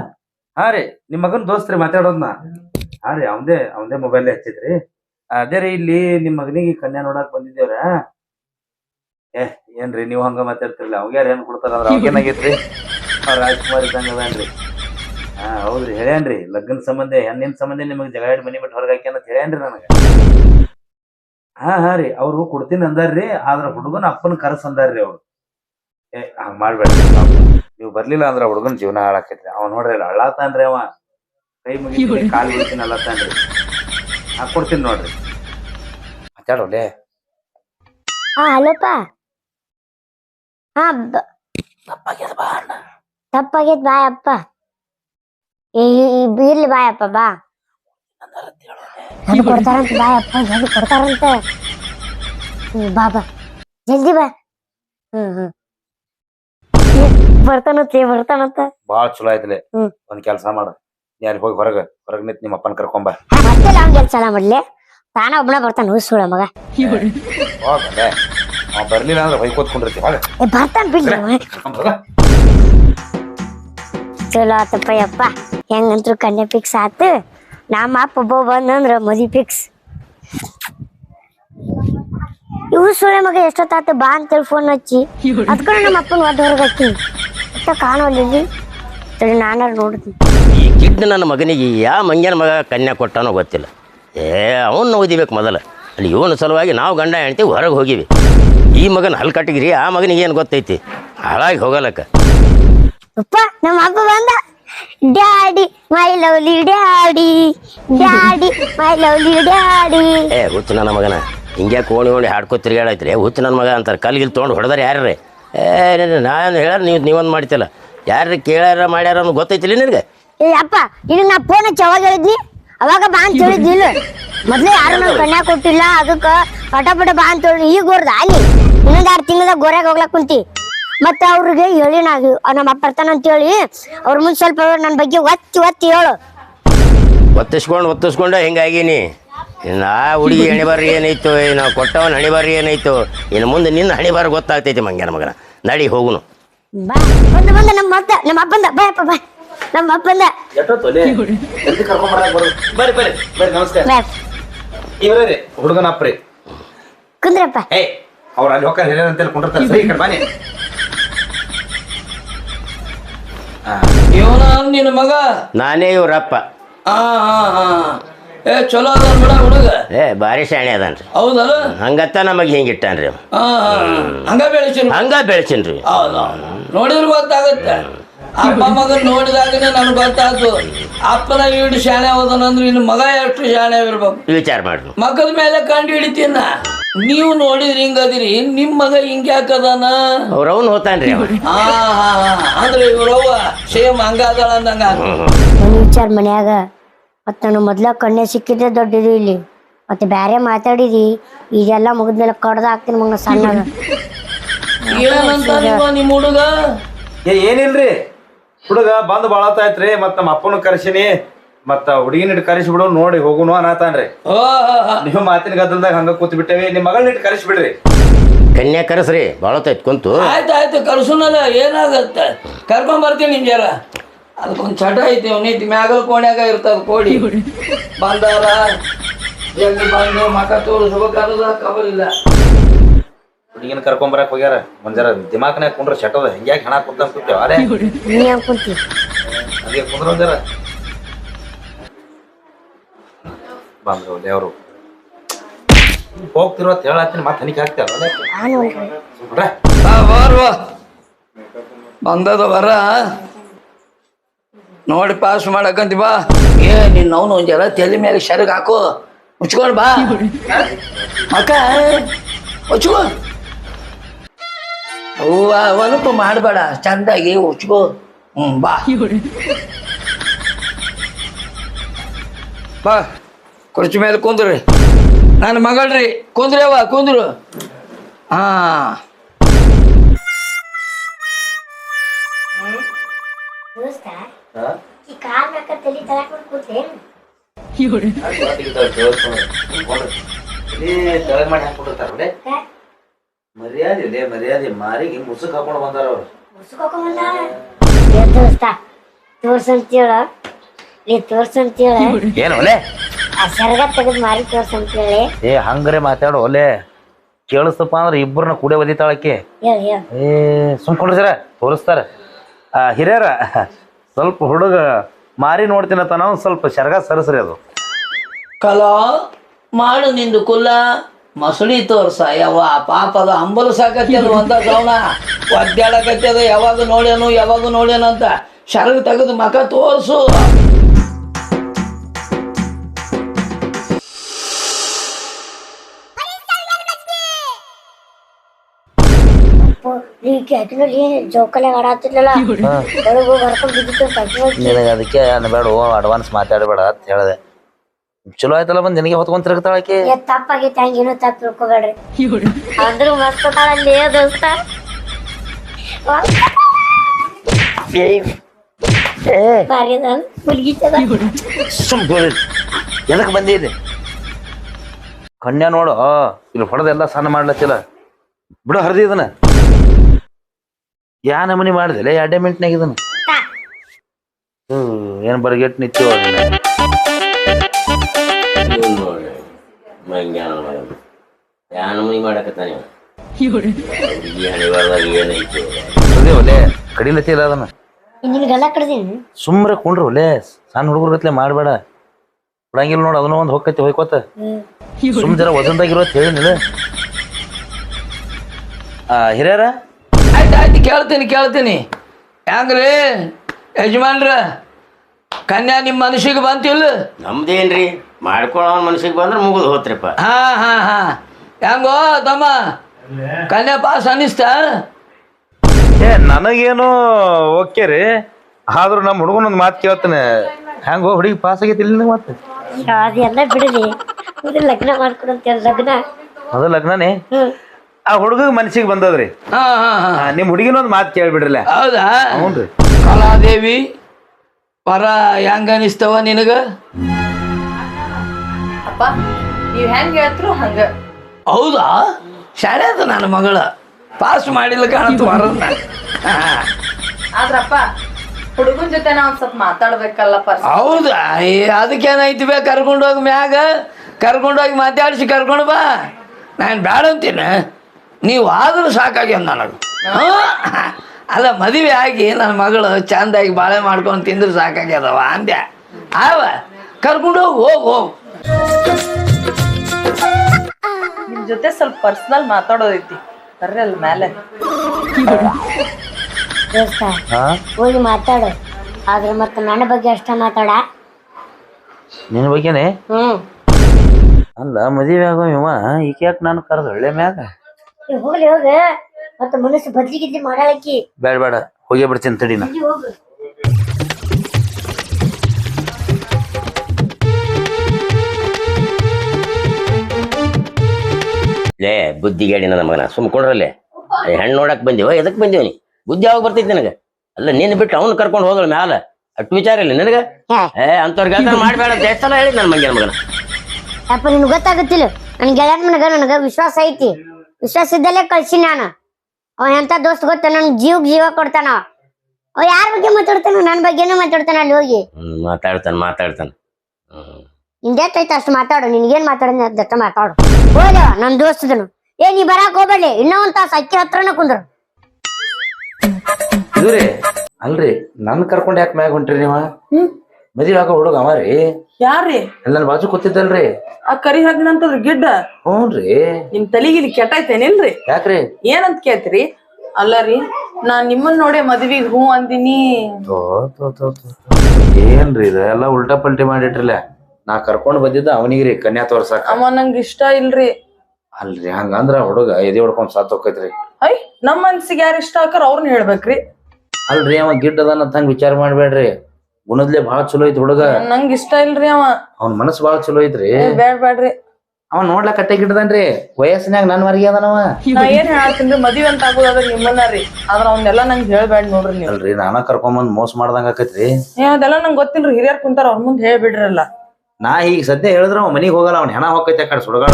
ಹಾ ರೀ ನಿಮ್ ಮಗನ್ ದೋಸ್ತ್ರಿ ಮಾತಾಡೋದ್ನ. ಹಾ ರೀ ಅವಂದೇ ಅವಂದೇ ಮೊಬೈಲ್ ಹಚ್ಚಿದ್ರಿ. ಅದೇ ರೀ ಇಲ್ಲಿ ನಿಮ್ ಮಗನಿಗೆ ಕನ್ಯಾ ನೋಡಕ್ ಬಂದಿದ್ದೇವ್ರ. ಏ ಏನ್ರಿ ನೀವ್ ಹಂಗ ಮಾತಾಡ್ತಿರ್ಲಿ ಅವ್ಯಾರ ಏನ್ ಕೊಡ್ತಾರ ಅಂದ್ರ ಅವಾಗೇನಾಗೈತ್ರಿ ಅವ್ರ ರಾಜ್ಕುಮಾರ್ ಇದ್ದಂಗ ಅದಾನ್ರಿ. ಹಾ ಹೌದ್ರಿ ಹೇಳ್ಯಾನ್ರಿ ಲಗ್ನ ಸಂಬಂಧ ಹೆಣ್ಣಿನ ಸಂಬಂಧ ನಿಮಗ್ ಜಗಳ ಮನಿ ಬಿಟ್ಟು ಹೊರಗೆ ಹಾಕಿ ಅಂತ ಹೇಳ್ಯಾನ್ರಿ ನನಗ. ಹಾ ಹಾ ರೀ ಅವ್ರು ಕೊಡ್ತೀನಿ ಅಂದಾರ್ರಿ ಆದ್ರ ಹುಡುಗನ ಅಪ್ಪನ ಕರ್ಸ್ ಅಂದಾರ್ರಿ ಅವ್ರು. ಏ ಹಂಗ ಮಾಡ್ಬೇಡ್ರಿ. ನೀವು ಬರ್ಲಿಲ್ಲ ಅಂದ್ರೆ ಹುಡುಗನ ಜೀವನ ಹಾಳಾಕೈತ್ರಿ. ಅವ್ ನೋಡ್ರಿ ಇಲ್ಲಿ ಅಳ್ಳಾತಾನ್ರಿ ಅವ. ಕೈ ಮುಗಿ ಕಾಲ್ ಮುಗಿತೀನಿ ಅಲ್ಲತ್ತಾನ್ರಿ ಹಾಕೊಡ್ತೀನಿ ನೋಡ್ರಿ. ಮಾತಾಡೋಲೆ ಹಾ ಹಲೋಪ್ಪ ಹಾ ಬ- ತಪ್ಪಾಗ್ಯದ ಬಾ ಅಣ್ಣ. ತಪ್ಪಾಗೈತ್ ಬಾಯ್ ಅಪ್ಪ. ಏ ಇ- ಇ- ಇರ್ಲಿ ಬಾಯ್ ಅಪ್ಪ ಬಾ. ಹೇಳೋಲೆ. ಕೊಡ್ತಾರಂತ ಬಾಯಪ್ಪ ಅಪ್ಪ ಅದು ಕೊಡ್ತಾರಂತ. ಹ್ಮ್ ಬಾ ಬಾ. ಜಲ್ದಿ ಬಾ. ಹ್ಮ್ ಹ್ಮ್. ಏ, ಬರ್ತಾನಂತೆ ಬರ್ತಾನಂತ. ಬಾಳ ಚಲೋ ಆಯ್ತಲೆ. ಒಂದ್ ಕೆಲಸ ಮಾಡ. ನೀ ಅಲ್ಲಿ ಹೋಗಿ ಹೊರಗ ಹೊರಗ್ ನಿಂತ್ ನಿಮ್ಮ ಅಪ್ಪನ ಕರ್ಕೊಂಬ ಮತ್ತೆ ಅವ್ನ್ ಕೆಲ್ಸ ಮಾಡ್ಲಿ? ತಾನ ಒಬ್ಬನ ಬರ್ತಾನ ಸುಳ ಮಗ. ಹೋಗಲೆ ಅವ ಬರ್ಲಿಲ್ಲ ಅಂದ್ರೆ ಹೊಯ್ ಕೂತ್ಕೊಂಡಿರ್ತಿ ಹೋಗ. ಬರ್ತಾನ ಬಿಡ್ಲಿ. ಚಲೋ ಆತಪ್ಪ ಯಪ್ಪ. ಹೆಂಗಂತ್ರು ಕನ್ಯಾ ಫಿಕ್ಸ್ ಆತು. ನಮ್ಮ ಅಪ್ಪ ಒಬ್ಬ ಬಂದಂದ್ರ ಮದಿ ಫಿಕ್ಸ್ ಇವ್ ಸುಳೆ ಮಗ ಎಷ್ಟೊತ್ತಾತ? ಬಾ ಅಂತೇಳಿ ಫೋನ್ ಹಚ್ಚಿ. ಅದ್ಕೊಂಡು ನಮ್ಮ ಅಪ್ಪನ ಒದ್ದು ಹೊರಗೆ ಹಚ್ಚಿನಿ ತಡಿ ನಾನಾರು ನೋಡ್ತೀನಿ. ಈ ಕಿಡ್ ನನ್ನ ಮಗನಿಗೆ ಯಾವ ಮಂಗ್ಯನ ಮಗ ಕನ್ಯಾ ಕೊಟ್ಟನೋ ಗೊತ್ತಿಲ್ಲ. ಏ ಅವನ್ನ ಓದಿಬೇಕು ಮೊದಲು. ಅಲ್ಲಿ ಇವನ ಸಲುವಾಗಿ ನಾವು ಗಂಡ ಹೆಂಡ್ತಿ ಹೊರಗೆ ಹೋಗಿವಿ. ಈ ಮಗನ ಹಲ್ಕಟ್ಟಿಗಿರಿ ಆ ಮಗನಿಗೆ ಏನು ಗೊತ್ತೈತಿ? ಹಾಳಾಗಿ ಹೋಗಲಕ್ಕ. ಅಪ್ಪ ನಮ್ಮ ಅಪ್ಪ ಬಂದ. Daddy my lovely daddy daddy my lovely daddy. ಏ ಹುಚ್ಚು ನನ್ನ ಮಗನ. ಹಿಂಗೆ ಕೋಣಿ ಓಣಿ ಹಾಡ್ಕೋ ತಿರ್ಗಾಡೈತ್ರಿ ಹುಚ್ಚು ನನ್ನ ಮಗ ಅಂತಾರೆ. ಕಲ್ಗಿಲ್ ತೊಗೊಂಡು ಹೊಡೆದಾರೆ ಯಾರೇ ಏ ನಾನು ಹೇಳಾರ ನೀವು ನೀವೊಂದು ಮಾಡ್ತಿಲ್ಲ ಯಾರು ಕೇಳ್ಯಾರ ಮಾಡ್ಯಾರ ಅನ್ನೋ ಗೊತ್ತೈತಿಲ್ಲ ನಿನಗೆ? ಏ ಅಪ್ಪ ಈಗ ನಾ ಫೋನ್ ಹಚ್ಚಿ ಅವಾಗ ಹೇಳಿದ್ನಿ. ಅವಾಗ ಬಾ ಅಂತ ಹೇಳಿದ್ದಿಲ್ಲ ಮೊದ್ಲು ಯಾರು ನಾವು ಕನ್ಯಾ ಕೊಟ್ಟಿಲ್ಲ ಅದಕ್ಕೆ ಪಟ ಬಾ ಅಂತ ಹೇಳಿ ಈಗ ಗೋರ್ದ ಅಲ್ಲಿ. ಇನ್ನೊಂದು ಆರು ತಿಂಗಳದಾಗ ಗೋರ್ಯಾಗ ಹೋಗ್ಲಕ್ ಕುಂತಿ. ಮತ್ತೆ ಅವ್ರಿಗೆ ಹೇಳಿ ನಾ ನಮ್ಮ ಅಪ್ಪ ಬರ್ತಾನ ಅಂತ ಹೇಳಿ ಅವ್ರ ಮುಂದೆ ಸ್ವಲ್ಪ ನನ್ನ ಬಗ್ಗೆ ಒತ್ತಿ ಒತ್ತಿ ಹೇಳು. ಒತ್ತಿಸ್ಕೊಂಡು ಒತ್ತಿಸ್ಕೊಂಡು ಹಿಂಗಾಗೀನಿ? ಇನ್ನು ಆ ಹುಡುಗಿ ಹಣಿಬಾರ ಏನೈತು ಕೊಟ್ಟವನ್ ಕೊಟ್ಟವನ ಹಣಿಬಾರ ಏನೈತು ಇನ್ನು ಮುಂದೆ ನಿನ್ನ ಹಣಿಬಾರ ಗೊತ್ತಾಗ್ತೈತಿ ಮಂಗ್ಯನ ಮಗನ. ನಡಿ ಹೋಗುನು. ಬಾ ಬಂದ ಬಂದ ನಮ್ಮ ಅಪ್ಪ ನಮ್ಮ ಅಪ್ಪ ಬಂದ. ಬಾ ಅಪ್ಪ ಬಾ. ನಮ್ಮ ಅಪ್ಪ ಬಂದ. ಎಷ್ಟೊತ್ತಲೆ ಜಲ್ದಿ ಕರ್ಕೊಂಡ್ ಬರಾಕ್ ಬರ್ರಿ ಬರ್ರಿ ಬರ್ರಿ ಬರ್ರಿ ನಮಸ್ಕಾರ ಬಾ. ಇವ್ರಿ ಹುಡುಗನ ಅಪ್ರಿ ಕುಂದ್ರಪ್ಪ. ಏ ಅವ್ರ ಅಲ್ಲಿ ಹೋಗ್ತಾರೆ ಹಿರಿಯರ್ ಅಂತೇಳಿ ಕುಂಡಿರ್ತಾರೆ ಸರಿ ಈ ಕಡೆ ಬನ್ನಿ ಇವನ ನಿನ್ನ ಮಗ? ನಾನೇ ಇವ್ರಪ್ಪ. ಆ ಆ, ಆ. ಏ ಚಲೋ ಅದ ಬಿಡ ಹುಡುಗ. ಏ ಭಾರಿ ಶಾಣೆ ರೀ. ಹೌದಲ್ಲ? ಹಂಗತ್ತ ನಮಗೆ ಹಿಂಗೆ ಇಟ್ಟಾನ್ರಿ ಅವ. ಆ ಆ. ಹಂಗ ಬೆಳೆಸಿನ ಹಂಗ ಬೆಳೆಸಿನ್ರಿ. ಹೌದು. ನೋಡಿದ್ರೆ ಗೊತ್ತಾಗುತ್ತೆ. ಅಪ್ಪ ಮಗನ್ ನೋಡಿದಾಗನೇ ನನಗೆ ಗೊತ್ತಾಯ್ತು. ಅಪ್ಪನ ಇಡು ಶಾಣೆ ಹೋದನಂದ್ರೆ ಇನ್ನು ಮಗ ಎಷ್ಟು ಶಾಣೆ ಇರ್ಬೇಕು ವಿಚಾರ ಮಾಡ್ರಿ. ಮಗದ ಮೇಲೆ ಕಂಡು ಹಿಡಿತೀನ? ನೀವು ನೋಡಿದ್ರಿ ಹಿಂಗದಿರಿ. ನಿಮ್ ಮಗ ಹಿಂಗೆ ಹಾಕದಾನ? ಅವ್ರ ಅವ್ನು ಹೋತಾನ್ರಿ ಅವ. ಆ ಹಾ ಹಾ. ಅಂದ್ರೆ ಇವ್ರವ್ವ ಸೇಮ್ ಹಂಗಾದಳ ಅಂದಂಗ ವಿಚಾರ ಮನ್ಯಾಗ ಮತ್ತ ನಾನು ಮೊದಲ ಕಣ್ಣೆ ಸಿಕ್ಕಿದ್ದೆ ದೊಡ್ಡದು ಇಲ್ಲಿ. ಮತ್ತೆ ಬ್ಯಾರೆ ಮಾತಾಡಿದಿ ಇದೆಲ್ಲ ಮುಗಿದ್ಮೇಲೆ ಕಡ್ದ ಹಾಕ್ತೀನಿ ಮಗ ಸಣ್ಣ ಏನಂತ ನಿಮ್ಮ ನಿಮ್ ಹುಡುಗ? ಏ ಏನಿಲ್ರಿ? ಹುಡುಗ ಬಂದ್ ಬಾಳತಾಯ್ತ್ರಿ ಮತ್ತೆ ನಮ್ಮ ಅಪ್ಪನ ಕರ್ಸಿನಿ. ಮತ್ತ ಹುಡುಗಿನ ಇಟ್ಟು ಕರೆಸಿ ಬಿಡು ನೋಡಿ ಹೋಗುನು ಅನ್ನತಾನ್ರಿ ಓ ಹಾ, ಹಾ. ನೀವು ಮಾತಿನ ಗದ್ದಲ್ದಾಗ ಹಂಗ ಕೂತ್ ಬಿಟ್ಟೇವಿ ನಿಮ್ ಮಗಳನ್ನ ಇಟ್ಟು ಕರೆಸಿ ಬಿಡ್ರಿ. ಕನ್ಯಾ ಕರೆಸ್ರಿ ಬಾಳತೈತ್ ಕುಂತು. ಆಯ್ತು ಆಯ್ತು ಕರ್ಸುನಲ್ಲ ಏನಾಗತ್ತೆ? ಕರ್ಕೊಂಡ್ ಬರ್ತೀನಿ ನಿಮ್ ಜರ ಅದಕ್ಕೊಂದ್ ಚಟ ಐತಿ ಅವನೈತಿ ಮ್ಯಾಗಲ್ ಕೋಣ್ಯಾಗ ಇರ್ತದ ಕೋಡಿ ಬಂದಾರ ಎಲ್ಲಿ ಬಂದು ಮಕ ತೋರಿಸ್ಬೇಕಾದ ಕಬರ್ ಇಲ್ಲ. ಹುಡುಗಿನ ಕರ್ಕೊಂಬರಕ್ ಹೋಗ್ಯಾರ. ಒಂದ್ ಜರ ದಿಮಾಕ್ನ್ಯಾಗ ಕುಂಡ್ರ ಶಟದ ಹಿಂಗ್ಯಾಕ್ ಹೆಣ ಕುಂತ ಅನ್ಸುತ್ತೆ ಅರೆ. ನೀ ಹೆಂಗ್ ಕುಂತಿ ಹಂಗೆ ಕುಂದ್ರ ಒಂದ್ ಜರ ಬಂದ್ರು ದೇವರು. ಹೋಗ್ತಿರೋ ಅಂತ ಹೇಳತ್ತೀನಿ ಮತ್ತೆ ಹನಿಕೆ ಹಾಕ್ತಾರ ಬಂದದ ಬರ. ನೋಡಿ ಪಾಸ್ ಮಾಡಕಂತಿ ಬಾ. ಏ, ನಿನ್ನ ಅವನು ಒಂದ್ ತಲೆ ಮೇಲೆ ಶರಗ್ ಹಾಕು. ಮುಚ್ಕೊಂಡು ಬಾ. ಅಕ್ಕ ಮುಚ್ಕೋ. ಹೂವ ಒನಪು ಮಾಡಬೇಡ. ಚಂದಾಗಿ ಉಚ್ಕೋ. ಹ್ಞೂ ಬಾ. ಬಾ. ಕುರ್ಚಿ ಮೇಲೆ ಕುಂದ್ರಿ. ನನ್ನ ಮಗಳ್ರಿ, ಕುಂದ್ರಿ ಅವ್ವ, ಕುಂದ್ರು. ಹಾ. ಈ ಕಾಲ್ ಮ್ಯಾಕ ತಲಿ ತಳಕ್ ಕೂತೆ ತೆಳಗ್ ಮಾಡಿ ಹಾಕ್ಬಿಟ್ಟಿರ್ತಾರ ಮರ್ಯಾದೆ ಇಲ್ಲೇ ಮರ್ಯಾದೆ. ಮಾರಿಗೆ ಮುಸುಕ್ ಹಾಕೊಂಡು ಬಂದಾರ ಅವ್ರು. ದೋಸ್ತ ತೋರ್ಸಂತೇಳ ನೀ ತೋರ್ಸಂತೇಳ ಏನು ಒಲೆ ಆ ಸರಗ ತೆಗೆದ್ ಮಾರಿ ತೋರ್ಸಂತೇಳಿ ಏ ಹಂಗ್ರೆ ಮಾತಾಡು ಒಲೆ ಕೇಳಿಸ್ತಪ್ಪ ಅಂದ್ರೆ ಇಬ್ಬರನ್ನ ಕೂಡೆ ಒದಿತಾಳಕ್ಕೆ ಏ ಸುಮ್ಕೊಂಡ್ರಿ ಸರ. ತೋರಿಸ್ತಾರ. ಆ ಹಿರಿಯರ ಸ್ವಲ್ಪ ಹುಡುಗ ಮಾರಿ ತನ ಒಂದು ಸ್ವಲ್ಪ ಶರ್ಗ ಸರಸ್ರಿ ಅದು. ಕಲಾ, ಮಾಡು ನಿಂದು ಕುಲ್ಲ. ಮಸಳಿ ತೋರ್ಸ ಯಾವ ಪಾಪದ ಅಂಬಲು ಅಂತ ಒಂದ ಗೌಣ ಒದ್ದಾಡಕತ್ತದ ಯಾವಾಗ ನೋಡ್ಯಾನು ಯಾವಾಗ ನೋಡ್ಯಾನು ಅಂತ. ಶರಗ ತೆಗೆದು ಮಕ ತೋರ್ಸು. ಈ ಕ್ಯಾಟಿನಲ್ಲಿ ಜೋಕಾಲಿ ಆಡಾತಿರ್ಲಿಲ್ಲ ಒಳಗೆ ಹೋಗಿ ಹರ್ಕೊಂಡ್ ಬಿದ್ದಿತ್ತು ಕಟ್ಟಿ ನಿನಗೆ ಅದಕ್ಕೆ ಅನ್ಬೇಡ ಅಡ್ವಾನ್ಸ್ ಮಾತಾಡಬೇಡ ಅಂತ ಹೇಳಿದೆ. ಚಲೋ ಆಯ್ತಲ್ಲ ಬಂದ್ ನಿನಗೆ ಹೊತ್ಕೊಂತ ತಿರುಗ್ತಾಳ ಆಕಿ? ತಪ್ಪಾಗೈತೆ ಹಂಗೇನು ತಪ್ಪು ತಿಳ್ಕೊಬೇಡ್ರಿ. ಅಂದ್ರೂ ಮಸ್ತ್ ಅದಾಳಲ್ಲಿ ದೋಸ್ತ? ಎದಕ್ಕೆ ಬಂದಿದೆ ಕಣ್ಯ ನೋಡು ಇಲ್ಲಿ ಹೊಡೆದೆಲ್ಲ ಸಣ್ಣ ಮಾಡ್ಲತ್ತಿಲ್ಲ. ಬಿಡು ಹರಿದಿ ಇದನ್ನ. ಯಾ ನಮನಿ ಮಾಡಿದೆ ಎರಡೇ ಮಿನಿಟ್ನಾಗ ಇದನ್ನ ಹ್ಮ್ ಏನ್ ಬರ್ಗೆಟ್ ನಿತ್ಯ ಮಂಗ್ಯಾನ ಮಗ ಯಾನ ಮನಿ ಮಾಡಕತ್ತಾನೆ ಒಲೆ ಕಡಿಲತ್ತಿಲ್ಲ ಅದನ್ನ. ನಿನ್ಗೆಲ್ಲ ಕಡ್ದೀನಿ? ಸುಮ್ರೆ ಕುಂಡ್ರು ಒಲೆ ಸಣ್ಣ ಹುಡುಗರ ಗತ್ಲೆ ಮಾಡ್ಬೇಡ. ಬಿಡಂಗಿಲ್ಲ ನೋಡು ಅದನ್ನ ಒಂದ್ ಹೊಕ್ಕತಿ ಹೋಯ್ಕೋತ. ಸುಮ್ ಜರ ವಜನ್ದಾಗಿರೋ ಹೇಳಿನಿಲ್ಲ ಆ ಹಿರಿಯರ? ಆಯ್ತು ಕೇಳ್ತೀನಿ ಕೇಳ್ತೀನಿ. ಹೆಂಗ್ರಿ ಯಜಮಾನ್ರ ಕನ್ಯಾ ನಿಮ್ಮ ಮನಸ್ಸಿಗೆ ಬಂತಿಲ್ಲ? ನಮ್ದೇನ್ರಿ? ಮಾಡ್ಕೊಳ್ಳೋ ಮನ್ಸಿಗೆ ಬಂದ್ರೆ ಮುಗಿದು ಹೋತ್ರಿಪ್ಪ. ಹಾ ಹಾ ಹಾ. ಹೆಂಗೋ ತಮ್ಮ? ಕನ್ಯಾ ಪಾಸ್ ಅನ್ನಿಸ್ತ? ಏ ನನಗೇನು ಓಕೆ ರೀ. ಆದ್ರೂ ನಮ್ಮ ಹುಡುಗನೊಂದು ಮಾತು ಕೇಳ್ತಾನೆ. ಹೆಂಗೋ ಹುಡುಗಿ ಪಾಸ್ ಆಗೈತಿ ಇಲ್ಲಿ ಮತ್ತೆ? ಅದೆಲ್ಲ ಬಿಡಲಿ ಇದು ಲಗ್ನ ಮಾಡ್ಕೊಡಂತ ಲಗ್ನ. ಅದು ಲಗ್ನನೇ? ಆ ಹುಡುಗ ಮನಸ್ಸಿಗೆ ಬಂದದ್ರಿ. ಹಾ ಹಾ ಹಾ. ನಿಮ್ಮ ನಿಮ್ ಹುಡುಗಿನೊಂದು ಮಾತು ಕೇಳ್ಬಿಡ್ರಲ್ಲ ಹೌದಾ? ಹ್ಞೂನ್ರಿ ಕಲಾದೇವಿ ಪರ ಹೆಂಗ ಅನಿಸ್ತವ ನಿನಗ? ಅಪ್ಪ ನೀವ್ ಹೆಂಗ್ ಹೇಳ್ತ್ರು ಹಂಗ. ಹೌದಾ? ಶಾಲೆ ಅದ ನನ್ನ ಮಗಳ. ಪಾಸ್ ಮಾಡಿಲ್ಲ ಕಾಣತ್ತು ವರನ್ನ ಆದ್ರಪ್ಪ ಹುಡುಗನ್ ಜೊತೆ ನಾವ್ ಒಂದ್ ಸ್ವಲ್ಪ ಮಾತಾಡ್ಬೇಕಲ್ಲ ಪರ್ಸ್ ಹೌದಾ? ಏ, ಅದಕ್ಕೇನೈತಿ ಬೇ ಕರ್ಕೊಂಡೋಗಿ ಮ್ಯಾಗ? ಕರ್ಕೊಂಡೋಗಿ ಮಾತಾಡಿಸಿ ಕರ್ಕೊಂಡು ಬಾ. ನಾನು ಬೇಡ ಅಂತೀನಿ ನೀವು ಆದರೂ ಸಾಕಾಗ್ಯದ ನನಗೆ. ಅಲ್ಲ ಮದುವೆ ಆಗಿ ನನ್ನ ಮಗಳು ಚಂದಾಗಿ ಬಾಳೆ ಮಾಡ್ಕೊಂಡು ತಿಂದ್ರೆ ಸಾಕಾಗ್ಯದವ ಅಂದ್ಯ? ಆವ ಕರ್ಕೊಂಡು ಹೋಗಿ ಹೋಗು ನಿಮ್ ಜೊತೆ ಸ್ವಲ್ಪ ಪರ್ಸನಲ್ ಮಾತಾಡೋದೈತಿ. ಬರ್ರಿ ಅಲ್ಲಿ ಮೇಲೆ ದೋಸ್ತ ಹೋಗಿ ಮಾತಾಡು. ಆದ್ರೆ ಮತ್ತೆ ನನ್ನ ಬಗ್ಗೆ ಅಷ್ಟ ಮಾತಾಡ. ನಿನ್ನ ಬಗ್ಗೆನೆ? ಹ್ಮ್. ಅಲ್ಲ ಮದುವೆ ಆಗೋ ಇವ. ಈಕೆ ಯಾಕೆ ನಾನು ಕರೆದು ಒಳ್ಳೆ ಮ್ಯಾಗ? ಹೋಗ್ಲಿ ಹೋಗ. ಮತ್ತೆ ಮನಸ್ಸು ಬದ್ಲಿ ಗಿದ್ಲಿ ಬೇಡ ಬೇಡ. ಹೋಗಿ ಬಿಡ್ತೀನಿ ತಡಿನ ಇಲ್ಲಿ ಹೋಗು. ಲೇ ಬುದ್ಧಿಗೇಡಿ ನನ್ನ ಮಗನ. ಸುಮ್ಕೊಂಡ್ರಲ್ಲೇ ಹೆಣ್ಣು ನೋಡಕ್ ಬಂದೀವ ಎದಕ್ ಬಂದೀವಿ ಬುದ್ಧಿ ಯಾವಾಗ ಬರ್ತೈತಿ ನನಗೆ? ಅಲ್ಲ ನೀನ್ ಬಿಟ್ಟು ಅವ್ನ ಕರ್ಕೊಂಡು ಹೋಗಲ್ ಮ್ಯಾಲ? ಅಟ್ ವಿಚಾರ ಇಲ್ಲ ನಿನಗ? ಹಾ. ಏ ಅಂತವ್ರಿಗೆ ಮಾಡ್ಬೇಡ ಅಂತ ಎಷ್ಟ್ ಸಲ ಹೇಳಿ ನನ್ನ ಮಗನ? ಅಪ್ಪ ನಿನ್ ಗೊತ್ತಾಗುತ್ತಿಲ್ಲ. ನನ್ ಗೆಳೆಯ ಮನಗ ನನಗ ವಿಶ್ವಾಸ ಐತಿ. ವಿಶ್ವಾಸ ಇದ್ದಲ್ಲೇ ಕಳ್ಸಿ ನಾನು. ಅವ ಎಂತ ದೋಸ್ತ್ ಗೊತ್ತ ನನ್ ಜೀವಕ್ ಜೀವ ಕೊಡ್ತಾನ. ಅವ. ಯಾರ ಬಗ್ಗೆ ಮಾತಾಡ್ತಾನ ನನ್ ಬಗ್ಗೆನೂ ಮಾತಾಡ್ತಾನ ಅಲ್ಲಿ ಹೋಗಿ? ಮಾತಾಡ್ತಾನ ಮಾತಾಡ್ತಾನ. ಹ್ಮ್. ನಿಂದೆತ್ತೈತೆ ಅಷ್ಟು ಮಾತಾಡು ನಿನ್ಗೇನ್ ಮಾತಾಡ ಮಾತಾಡು. ಹೋದ ನನ್ ದೋಸ್ತದನು. ಏ ನೀ ಬರಾಕ್ ಹೋಗ್ಬೇಡಿ ಇನ್ನೂ ಒಂದ್ ತಾಸ ಅಕ್ಕಿ ಹತ್ರನ ಕುಂದ್ರು. ಅಲ್ರಿ ನನ್ ಕರ್ಕೊಂಡು ಯಾಕೆ ಮ್ಯಾಗ ಹೊಂಟ್ರಿ ನೀವ? ಮದುವೆ ಹಾಕೋ ಹುಡುಗ ಅವ ರೀ. ಯಾರ್ರಿ? ನನ್ನ ಬಾಜು ಕೂತಿದ್ದಲ್ರಿ. ಆ ಕರಿ ಹಗ್ನಂತದ್ರ ಗಿಡ್ಡ. ಹ್ಞೂನ್ರಿ ನಿಮ್ ತಲಿಗಿಲಿ ಕೆಟ್ಟೈತೇನಿಲ್ರಿ? ಯಾಕ್ರಿ? ಏನಂತ ಕೇಳ್ತೀರಿ? ಅಲ್ಲ ರೀ ನಾನ್ ನಿಮ್ಮನ್ ನೋಡೇ ಮದ್ವಿಗ್ ಹೂ ಅಂದಿನಿ. ತೋ, ತೋ, ತೋ, ತೋ, ತೋ. ಏನ್ರಿ ಇದು? ಎಲ್ಲ ಉಲ್ಟಾ ಪಲ್ಟಿ ಮಾಡಿಟ್ರಲ್ಲ. ನಾ ಕರ್ಕೊಂಡ್ ಬಂದಿದ್ದ ಅವನಿಗ್ರಿ ಕನ್ಯಾ ತೋರ್ಸಾಕ. ಅಮ್ಮ ನಂಗ ಇಷ್ಟ ಇಲ್ರಿ. ಅಲ್ರಿ ಹಂಗಂದ್ರ ಹುಡುಗ ಎದೆ ಹೊಡ್ಕೊಂಡ್ ಸಾತ್ ಹೋಕೈತ್ರಿ ಐ ನಮ್ ಮನ್ಸಿಗೆ ಯಾರು ಇಷ್ಟ ಆಕಾರ ಅವ್ರನ್ನ ಹೇಳ್ಬೇಕ್ರಿ. ಅಲ್ರಿ ಅವ ಗಿಡ್ಡ ಅಂತ ಹಂಗ ವಿಚಾರ ಮಾಡ್ಬೇಡ್ರಿ. ಗುಣದ್ಲೆ ಬಾಳ ಚಲೋ ಐತಿ ಹುಡುಗ. ನಂಗ್ ಇಷ್ಟ ಇಲ್ರಿ ಅವ. ಅವ್ನ ಮನಸ್ ಬಾಳ ಚಲೋ ಐತ್ರಿ. ಬೇಡ ಬೇಡ್ರಿ ಅವ್ನ ಅವ ನೋಡ್ಲಾ ಕಟ್ಟೆ ಗಿಡದನ್ರಿ. ವಯಸ್ಸಿನಾಗ ನನ್ ವರ್ಗಿ ಅದನವ ನಾ ಏನ್ ಹೇಳ್ತೀನಿ ಮದ್ವಿ ಅಂತ ಆಗೋದಾದ್ರೆ ನಿಮ್ಮನ್ನ ರೀ. ಆದ್ರ ಅವ್ನೆಲ್ಲ ನಂಗ್ ಹೇಳ್ಬೇಡ ನೋಡ್ರಿ ನೀವು. ಅಲ್ರಿ ನಾನ ಕರ್ಕೊಂಬಂದ್ ಮೋಸ ಮಾಡ್ದಂಗ ಆಕತ್ರಿ. ಏ ಅದೆಲ್ಲ ನಂಗ್ ಗೊತ್ತಿಲ್ರಿ ಹಿರಿಯರ್ ಕುಂತಾರ ಅವ್ರ ಮುಂದೆ ಹೇಳ್ಬಿಡ್ರಲ್ಲ. ನಾ ಈಗ ಸದ್ಯ ಹೇಳಿದ್ರ ಅವ ಮನಿಗ್ ಹೋಗಲ್ಲ ಅವ್ನ ಹೆಣ ಹೋಗೈತೆ ಆ ಕಡೆ ಸುಡಗಾಡ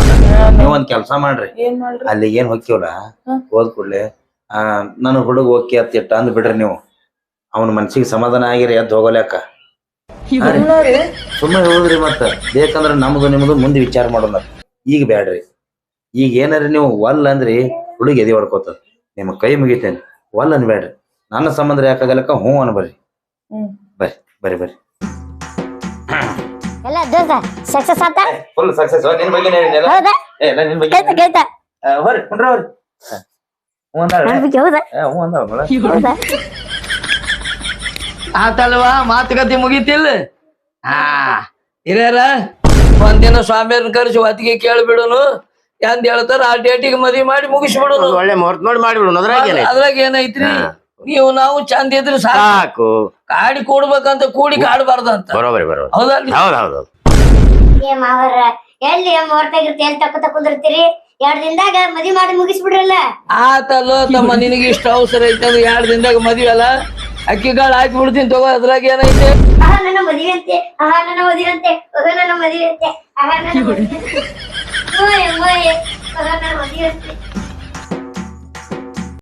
ನೀವ್ ಒಂದ್ ಕೆಲ್ಸ ಮಾಡ್ರಿ. ಏನ್ ಮಾಡ್ರಿ? ಅಲ್ಲಿ ಏನ್ ಹೊಕ್ಕಿವಲ್ಲ ಹ್ಮ್. ಹೋದ್ ಕೂಡ್ಲೆ ಆ ನನ್ ಹುಡುಗ ಓಕೆ ಅತ್ತಿಟ್ಟ ಅಂದ್ ಬಿಡ್ರಿ ನೀವು. ಅವನ ಮನ್ಸಿಗೆ ಸಮಾಧಾನ ಆಗಿರಿ ಎದ್ದು ಹೋಗಲ್ಯಾಕ ಸುಮ್ಮನೆ ಹೋದ್ರಿ ಮತ್ತ. ಬೇಕಂದ್ರ ನಮ್ದು ನಿಮ್ದು ಮುಂದೆ ವಿಚಾರ ಮಾಡೋಣ. ಈಗ ಬ್ಯಾಡ್ರಿ. ಈಗ ಏನಾರ ನೀವು ಒಲ್ಲ ಅಂದ್ರಿ ಹುಡುಗಿ ಎದಿ ಹೊಡ್ಕೋತದ. ನಿಮ್ಮ ಕೈ ಮುಗಿತೇನೆ. ಒಲ್ ಅನ್ಬೇಡ್ರಿ ನನ್ನ ಸಂಬಂಧ ಯಾಕಾಗಲಕ್ಕ ಹ್ಞೂ ಅನ್ಬರ್ರಿ. ಹ್ಮ್. ಬರ್ರಿ ಬರ್ರಿ ಬರ್ರಿ. ಎಲ್ಲ ದೋಸ್ತ ಸಕ್ಸಸ್ ಆತ? ಫುಲ್ ಸಕ್ಸಸ್ ನಿನ್ ಬಗ್ಗೆ ಹೌದಾ? ನಿನ್ ಕೇಳ್ತ ಕೇಳ್ತ. ಬರ್ರಿ ಕುಂಡ್ರ ಬರ್ರಿ. ಹ್ಞೂ ಅಂದಾಳ. ನನ್ ಬಗ್ಗೆ ಹೌದಾ? ಹ್ಞೂ ಅಂದಾಳ ಹೌದಾ? ಆತಲ್ವಾ? ಮಾತುಕತೆ ಮುಗೀತಿಲ್ಲ. ಹಾ ಹಿರಿಯರ ಒಂದಿನ ಸ್ವಾಮಿಯವ್ರನ್ನ ಕರೆಸಿ ಒತ್ತಿಗೆ ಕೇಳ್ಬಿಡುನು. ಎಂದ್ ಹೇಳ್ತಾರ ಆ ಡೇಟಿಗೆ ಮದ್ವಿ ಮಾಡಿ ಮುಗಿಸ್ಬಿಡುನು. ಒಳ್ಳೆ ಮುಹೂರ್ತ ನೋಡಿ ಮಾಡಿಬಿಡು ಅದ್ರಾಗ ಏನೈತಿ ಅದ್ರಾಗ ಏನೈತ್ರಿ ನೀವು ನಾವು ಚಂದ ಇದ್ರೆ ಸಾಕು. ಕಾಡಿ ಕೂಡ್ಬೇಕಂತ ಕೂಡಿ ಕಾಡಬಾರ್ದಂತ ಅಂತ. ಬರೋಬರಿ ಹೌದಲ್ರಿ? ಹೌದ್ ಹೌದು ಏ ಮಾವರ ಎಲ್ಲಿ ತಕ್ಕ ತಕೊಂಡಿರ್ತೀರಿ ಎರಡ್ ದಿನದಾಗ ಮದ್ವಿ ಮಾಡಿ ಮುಗಿಸ್ಬಿಡ್ರಲ್ಲ. ಆತಲ್ಲೋ ತಮ್ಮ ನಿನಗೆ ಇಷ್ಟ ಅವಸರ ಐತೆ ಎರಡ್ ಎರಡು ದಿನದಾಗ ಮದ್ವೆ ಅಲ್ಲ? ಅಕ್ಕಿಗಾಳು ಹಾಕಿ ಬಿಡ್ತೀನಿ ತಗೋ, ಅದ್ರಾಗ ಏನೈತೆ? ಆಹಾ, ನನ್ನ ಮದುವೆ ಅಂತೆ ಆಹಾ, ನನ್ನ ಮದುವೆ ಅಂತೆ ಮಗ ನನ್ನ ಮದುವೆ ಅಂತೆ ಆಹಾ, ನನ್ನ ಮದುವೆ ಅಂತೆ. ಮೋಯೆ ಮೋಯೆ ಮಗ ನನ್ನ